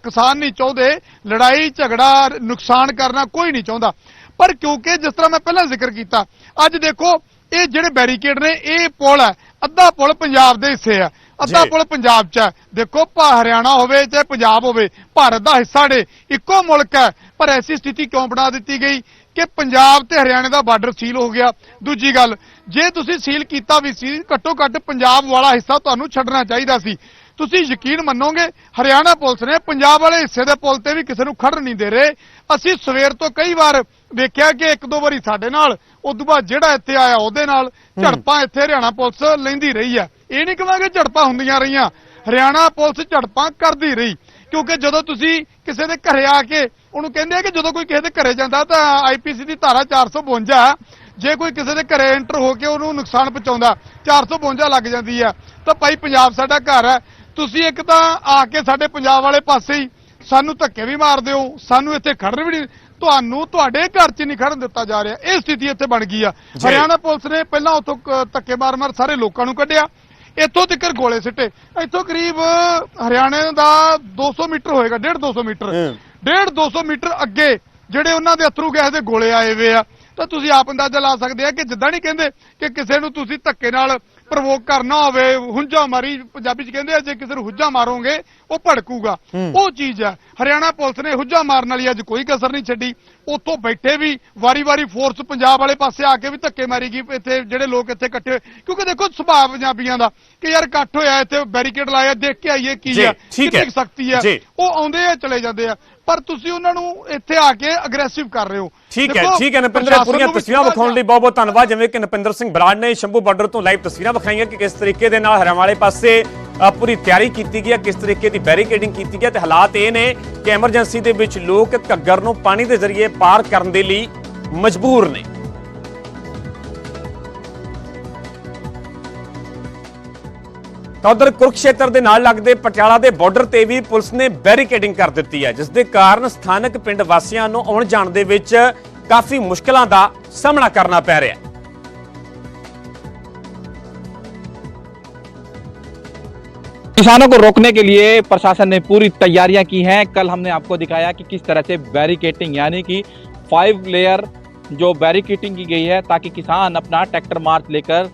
ਕਿਸਾਨ ਨਹੀਂ ਚਾਹੁੰਦੇ, ਲੜਾਈ, ਝਗੜਾ, ਨੁਕਸਾਨ ਕਰਨਾ ਕੋਈ ਨਹੀਂ ਚਾਹੁੰਦਾ। ਪਰ ਕਿਉਂਕਿ ਜਿਸ ਤਰ੍ਹਾਂ ਮੈਂ ਪਹਿਲਾਂ ਜ਼ਿਕਰ ਕੀਤਾ, ਅੱਜ ਦੇਖੋ, ਇਹ ਜਿਹੜੇ ਬੈਰੀਕੇਡ ਨੇ, ਇਹ ਪੁਲ ਹੈ, ਅੱਧਾ ਪੁਲ ਪੰਜਾਬ ਦੇ ਹਿੱਸੇ ਆ ਅੱਧਾ। ਪੁਲ ਪੰਜਾਬ 'ਚ ਹੈ। ਦੇਖੋ ਭਾ ਹਰਿਆਣਾ ਹੋਵੇ ਚਾਹੇ ਪੰਜਾਬ ਹੋਵੇ ਭਾਰਤ ਦਾ ਹਿੱਸਾ ਨੇ। ਇੱਕੋ ਮੁਲਕ ਹੈ। ਪਰ ਐਸੀ ਸਥਿਤੀ ਕਿਉਂ ਬਣਾ ਦਿੱਤੀ ਗਈ ਕਿ ਪੰਜਾਬ ਤੇ ਹਰਿਆਣੇ ਦਾ ਬਾਰਡਰ ਸੀਲ ਹੋ ਗਿਆ? ਦੂਜੀ ਗੱਲ ਜੇ ਤੁਸੀਂ ਸੀਲ ਕੀਤਾ ਵੀ ਸੀ ਘੱਟੋ ਘੱਟ ਪੰਜਾਬ ਵਾਲਾ ਹਿੱਸਾ ਤੁਹਾਨੂੰ ਛੱਡਣਾ ਚਾਹੀਦਾ ਸੀ। ਤੁਸੀਂ ਯਕੀਨ ਮੰਨੋਗੇ ਹਰਿਆਣਾ ਪੁਲਿਸ ਨੇ ਪੰਜਾਬ ਵਾਲੇ ਹਿੱਸੇ ਦੇ ਪੁਲ ਤੇ ਵੀ ਕਿਸੇ ਨੂੰ ਖੜਨ ਨਹੀਂ ਦੇ ਰਹੇ। ਅਸੀਂ ਸਵੇਰ ਤੋਂ ਕਈ ਵਾਰ ਵੇਖਿਆ ਕਿ ਇੱਕ ਦੋ ਵਾਰੀ ਸਾਡੇ ਨਾਲ ਉਦੋਂ ਬਾਅਦ ਜਿਹੜਾ ਇੱਥੇ ਆਇਆ ਉਹਦੇ ਨਾਲ ਝੜਪਾਂ ਇੱਥੇ ਹਰਿਆਣਾ ਪੁਲਿਸ ਲੈਂਦੀ ਰਹੀ ਹੈ। ਇਹ ਨਹੀਂ ਕਹਾਂਗੇ ਝੜਪਾਂ ਹੁੰਦੀਆਂ ਰਹੀਆਂ। ਹਰਿਆਣਾ ਪੁਲਿਸ ਝੜਪਾਂ ਕਰਦੀ ਰਹੀ। ਕਿਉਂਕਿ ਜਦੋਂ ਤੁਸੀਂ ਕਿਸੇ ਦੇ ਘਰੇ ਆ ਕੇ ਉਹਨੂੰ ਕਹਿੰਦੇ ਆ ਕਿ ਜਦੋਂ ਕੋਈ ਕਿਸੇ ਦੇ ਘਰੇ ਜਾਂਦਾ ਤਾਂ ਆਈਪੀਸੀ ਦੀ ਧਾਰਾ 452 ਜੇ ਕੋਈ ਕਿਸੇ ਦੇ ਘਰੇ ਐਂਟਰ ਹੋ ਕੇ ਉਹਨੂੰ ਨੁਕਸਾਨ ਪਹੁੰਚਾਉਂਦਾ 452 ਲੱਗ ਜਾਂਦੀ ਆ। ਤਾਂ ਭਾਈ ਪੰਜਾਬ ਸਾਡਾ ਘਰ ਹੈ। ਤੁਸੀਂ ਇੱਕ ਤਾਂ ਆ ਕੇ ਸਾਡੇ ਪੰਜਾਬ ਵਾਲੇ ਪਾਸੇ ਹੀ ਸਾਨੂੰ ਧੱਕੇ ਵੀ ਮਾਰਦੇ ਹੋ ਸਾਨੂੰ ਇੱਥੇ ਖੜਨ ਵੀ ਨਹੀਂ ਤੁਹਾਨੂੰ ਤੁਹਾਡੇ ਘਰ 'ਚ ਨਹੀਂ ਖੜਨ ਦਿੱਤਾ ਜਾ ਰਿਹਾ। ਇਹ ਸਥਿਤੀ ਇੱਥੇ ਬਣ ਗਈ ਆ। ਹਰਿਆਣਾ ਪੁਲਿਸ ਨੇ ਪਹਿਲਾਂ ਉੱਥੋਂ ਧੱਕੇ ਮਾਰ-ਮਾਰ ਸਾਰੇ ਲੋਕਾਂ ਨੂੰ ਕੱਢਿਆ। ਇੱਥੋਂ ਤੱਕ ਗੋਲੇ ਸਿੱਟੇ। ਇੱਥੋਂ ਕਰੀਬ ਹਰਿਆਣੇ ਦਾ 200 ਮੀਟਰ ਹੋਏਗਾ 1.5 200 ਮੀਟਰ। ਹੂੰ। 1.5 200 ਮੀਟਰ ਅੱਗੇ ਜਿਹੜੇ ਉਹਨਾਂ ਦੇ ਅਥਰੂ ਗੈਸ ਦੇ ਗੋਲੇ ਆਏ ਹੋਏ ਆ ਤਾਂ ਤੁਸੀਂ ਆਪ ਅੰਦਾਜ਼ਾ ਲਾ ਸਕਦੇ ਆ ਕਿ ਜਿੱਦਾਂ ਨਹੀਂ ਕਹਿੰਦੇ ਕਿ ਕਿਸੇ ਨੂੰ ਤੁਸੀਂ ਧੱਕੇ ਨਾਲ ਪ੍ਰਵੋਕ ਕਰਨਾ ਹੋਵੇ ਹੁੰਜਾ ਮਾਰੀ ਪੰਜਾਬੀ ਚ ਕਹਿੰਦੇ ਆ ਜੇ ਕਿਸੇ ਨੂੰ ਹੁੱਜਾ ਮਾਰੋਗੇ ਉਹ ਭੜਕੂਗਾ। ਉਹ ਚੀਜ਼ ਹੈ ਹਰਿਆਣਾ ਪੁਲਿਸ ਨੇ ਹੁੱਜਾ ਮਾਰਨ ਵਾਲੀ ਅੱਜ ਕੋਈ ਕਸਰ ਨਹੀਂ ਛੱਡੀ। ਉੱਥੋਂ ਬੈਠੇ ਵੀ ਵਾਰੀ-ਵਾਰੀ ਫੋਰਸ ਪੰਜਾਬ ਵਾਲੇ ਪਾਸੇ ਆ ਕੇ ਵੀ ਧੱਕੇ ਮਾਰੀ ਗਈ। ਇੱਥੇ ਜਿਹੜੇ ਲੋਕ ਇੱਥੇ ਇਕੱਠੇ ਹੋਏ ਕਿਉਂਕਿ ਦੇਖੋ ਸੁਭਾਅ ਪੰਜਾਬੀਆਂ ਦਾ ਕਿ ਯਾਰ ਇਕੱਠ ਹੋਇਆ ਇੱਥੇ ਬੈਰੀਕੇਡ ਲਾਇਆ ਦੇਖ ਕੇ ਆਈਏ ਕੀ ਆ ਹੈ। ਸਖਤੀ ਆ। ਉਹ ਆਉਂਦੇ ਆ ਚਲੇ ਜਾਂਦੇ ਆ। ਪਰ ਤੁਸੀਂ ਉਹਨਾਂ ਨੂੰ ਇੱਥੇ ਆ ਕੇ ਅਗਰੈਸਿਵ ਕਰ ਰਹੇ ਹੋ। ਠੀਕ ਹੈ ਠੀਕ ਹੈ ਨਪਿੰਦਰ ਪੂਰੀਆਂ ਤਸਵੀਰਾਂ ਵਿਖਾਉਣ ਲਈ ਬਹੁਤ ਬਹੁਤ ਧੰਨਵਾਦ। ਜਿਵੇਂ ਕਿ ਨਪਿੰਦਰ ਸਿੰਘ ਬਰਾੜ ਨੇ ਸ਼ੰਭੂ ਬਾਰਡਰ ਤੋਂ ਲਾਈਵ ਤਸਵੀਰਾਂ ਵਿਖਾਈਆਂ ਕਿ ਕਿਸ ਤਰੀਕੇ ਦੇ ਨਾਲ ਹਰਿਆਣਾ ਵਾਲੇ ਪਾਸੇ ਪੂਰੀ ਤਿਆਰੀ ਕੀਤੀ ਗਈ ਹੈ, ਕਿਸ ਤਰੀਕੇ ਦੀ ਬੈਰੀਕੇਡਿੰਗ ਕੀਤੀ ਗਈ ਹੈ ਤੇ ਹਾਲਾਤ ਇਹ ਨੇ ਕਿ ਐਮਰਜੈਂਸੀ ਦੇ ਵਿੱਚ ਲੋਕ ਘੱਗਰ ਨੂੰ ਪਾਣੀ ਦੇ ਜ਼ਰੀਏ ਪਾਰ ਕਰਨ ਦੇ ਲਈ ਮਜਬੂਰ ਨੇ। ਤਾਂ ਉਧਰ ਕੁਰਕਸ਼ੇਤਰ ਦੇ ਨਾਲ ਲੱਗਦੇ ਪਟਿਆਲਾ ਦੇ ਬਾਰਡਰ ਤੇ ਵੀ ਪੁਲਿਸ ਨੇ ਬੈਰੀਕੇਡਿੰਗ ਕਰ ਦਿੱਤੀ ਹੈ, ਜਿਸ ਦੇ ਕਾਰਨ ਸਥਾਨਕ ਪਿੰਡ ਵਾਸੀਆਂ ਨੂੰ ਆਉਣ ਜਾਣ ਦੇ ਵਿੱਚ ਕਾਫੀ ਮੁਸ਼ਕਲਾਂ ਦਾ ਸਾਹਮਣਾ ਕਰਨਾ ਪੈ ਰਿਹਾ ਹੈ। किसानों को रोकने के लिए प्रशासन ने पूरी तैयारियाँ की हैं। कल हमने आपको दिखाया कि किस तरह से बैरिकेटिंग यानी कि फाइव लेयर जो बैरिकेटिंग की गई है, ताकि किसान अपना ट्रैक्टर मार्च लेकर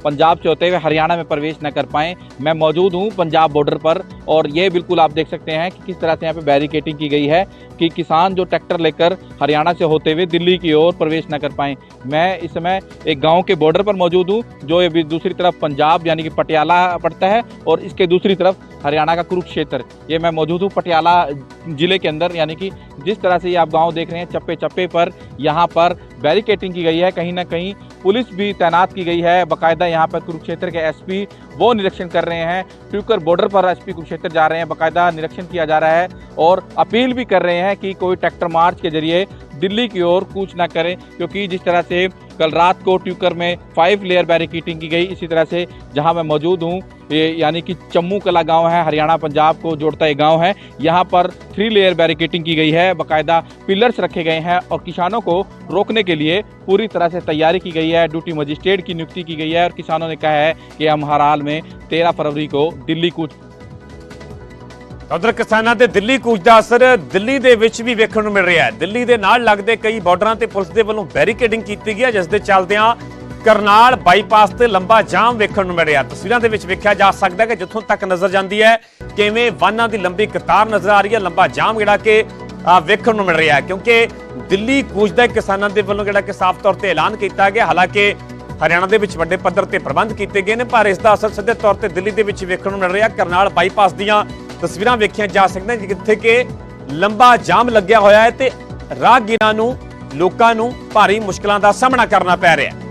पंजाब से होते हुए हरियाणा में प्रवेश न कर पाएँ। मैं मौजूद हूँ पंजाब बॉर्डर पर और ये बिल्कुल आप देख सकते हैं कि किस तरह से यहाँ पे बैरिकेटिंग की गई है कि किसान जो ट्रैक्टर लेकर हरियाणा से होते हुए दिल्ली की ओर प्रवेश न कर पाएँ। मैं इस समय एक गाँव के बॉर्डर पर मौजूद हूँ, जो ये दूसरी तरफ़ पंजाब यानी कि पटियाला पड़ता है और इसके दूसरी तरफ़ हरियाणा का कुरुक्षेत्र। ये मैं मौजूद हूँ पटियाला ज़िले के अंदर, यानी कि जिस तरह से ये आप गाँव देख रहे हैं चप्पे चप्पे पर यहाँ पर बैरिकेटिंग की गई है। कहीं ना कहीं पुलिस भी तैनात की गई है, बाकायदा यहाँ पर कुरुक्षेत्र के एसपी वो निरीक्षण कर रहे हैं। ट्यूकर बॉर्डर पर एसपी कुरुक्षेत्र जा रहे हैं। बाकायदा निरीक्षण किया जा रहा है और अपील भी कर रहे हैं कि कोई ट्रैक्टर मार्च के ज़रिए दिल्ली की ओर कूच ना करें, क्योंकि जिस तरह से कल रात को ट्यूकर में फाइव लेयर बैरिकेटिंग की गई, इसी तरह से जहाँ मैं मौजूद हूँ ये यानी कि चम्मू कला गांव है हरियाणा पंजाब को जोड़ता ये गांव है यहां पर थ्री लेयर बैरिकेटिंग की गई है बाकायदा पिलर्स रखे गए हैं और किसानों को रोकने के लिए पूरी तरह से तैयारी की गई है ड्यूटी मजिस्ट्रेट की नियुक्ति की गई है और किसानों ने कहा है कि हम हर हाल में तेरह फरवरी को दिल्ली कूच ਉਧਰ ਕਿਸਾਨਾਂ ਦੇ ਦਿੱਲੀ ਕੂਚ ਦਾ ਅਸਰ ਦਿੱਲੀ ਦੇ ਵਿੱਚ ਵੀ ਵੇਖਣ ਨੂੰ ਮਿਲ ਰਿਹਾ ਹੈ ਦਿੱਲੀ ਦੇ ਨਾਲ ਲੱਗਦੇ ਕਈ ਬਾਰਡਰਾਂ ਤੇ ਪੁਲਿਸ ਦੇ ਵੱਲੋਂ ਬੈਰੀਕੇਡਿੰਗ ਕੀਤੀ ਗਈ ਹੈ ਜਿਸ ਦੇ ਚੱਲਦਿਆਂ ਕਰਨਾਲ ਬਾਈਪਾਸ ਤੇ ਲੰਬਾ ਜਾਮ ਵੇਖਣ ਨੂੰ ਮਿਲ ਰਿਹਾ ਤਸਵੀਰਾਂ ਦੇ ਵਿੱਚ ਵੇਖਿਆ ਜਾ ਸਕਦਾ ਹੈ ਕਿ ਜਿੱਥੋਂ ਤੱਕ ਨਜ਼ਰ ਜਾਂਦੀ ਹੈ, ਕਿਵੇਂ ਵਾਹਨਾਂ ਦੀ ਲੰਬੀ ਕਤਾਰ ਨਜ਼ਰ ਆ ਰਹੀ ਹੈ, ਲੰਬਾ ਜਾਮ ਜਿਹੜਾ ਕਿ ਵੇਖਣ ਨੂੰ ਮਿਲ ਰਿਹਾ ਹੈ। ਕਿਉਂਕਿ ਦਿੱਲੀ ਕੂਚ ਦਾ ਕਿਸਾਨਾਂ ਦੇ ਵੱਲੋਂ ਜਿਹੜਾ ਕਿ ਸਾਫ਼ ਤੌਰ ਤੇ ਐਲਾਨ ਕੀਤਾ ਗਿਆ। ਹਾਲਾਂਕਿ ਹਰਿਆਣਾ ਦੇ ਵਿੱਚ ਵੱਡੇ ਪੱਧਰ ਤੇ ਪ੍ਰਬੰਧ ਕੀਤੇ ਗਏ ਨੇ, ਪਰ ਇਸ ਦਾ ਅਸਰ ਸਿੱਧੇ ਤੌਰ ਤੇ ਦਿੱਲੀ ਦੇ ਵਿੱਚ ਵੇਖਣ ਨੂੰ ਮਿਲ ਰਿਹਾ। ਕਰਨਾਲ ਬਾਈਪਾਸ ਦੀਆਂ ਤਸਵੀਰਾਂ ਵੇਖੀਆਂ ਜਾ ਸਕਦੀਆਂ ਜਿੱਥੇ ਕਿ ਲੰਬਾ ਜਾਮ ਲੱਗਿਆ ਹੋਇਆ ਹੈ ਤੇ ਰਾਹਗੀਰਾਂ ਨੂੰ, ਲੋਕਾਂ ਨੂੰ ਭਾਰੀ ਮੁਸ਼ਕਲਾਂ ਦਾ ਸਾਹਮਣਾ ਕਰਨਾ ਪੈ ਰਿਹਾ ਹੈ।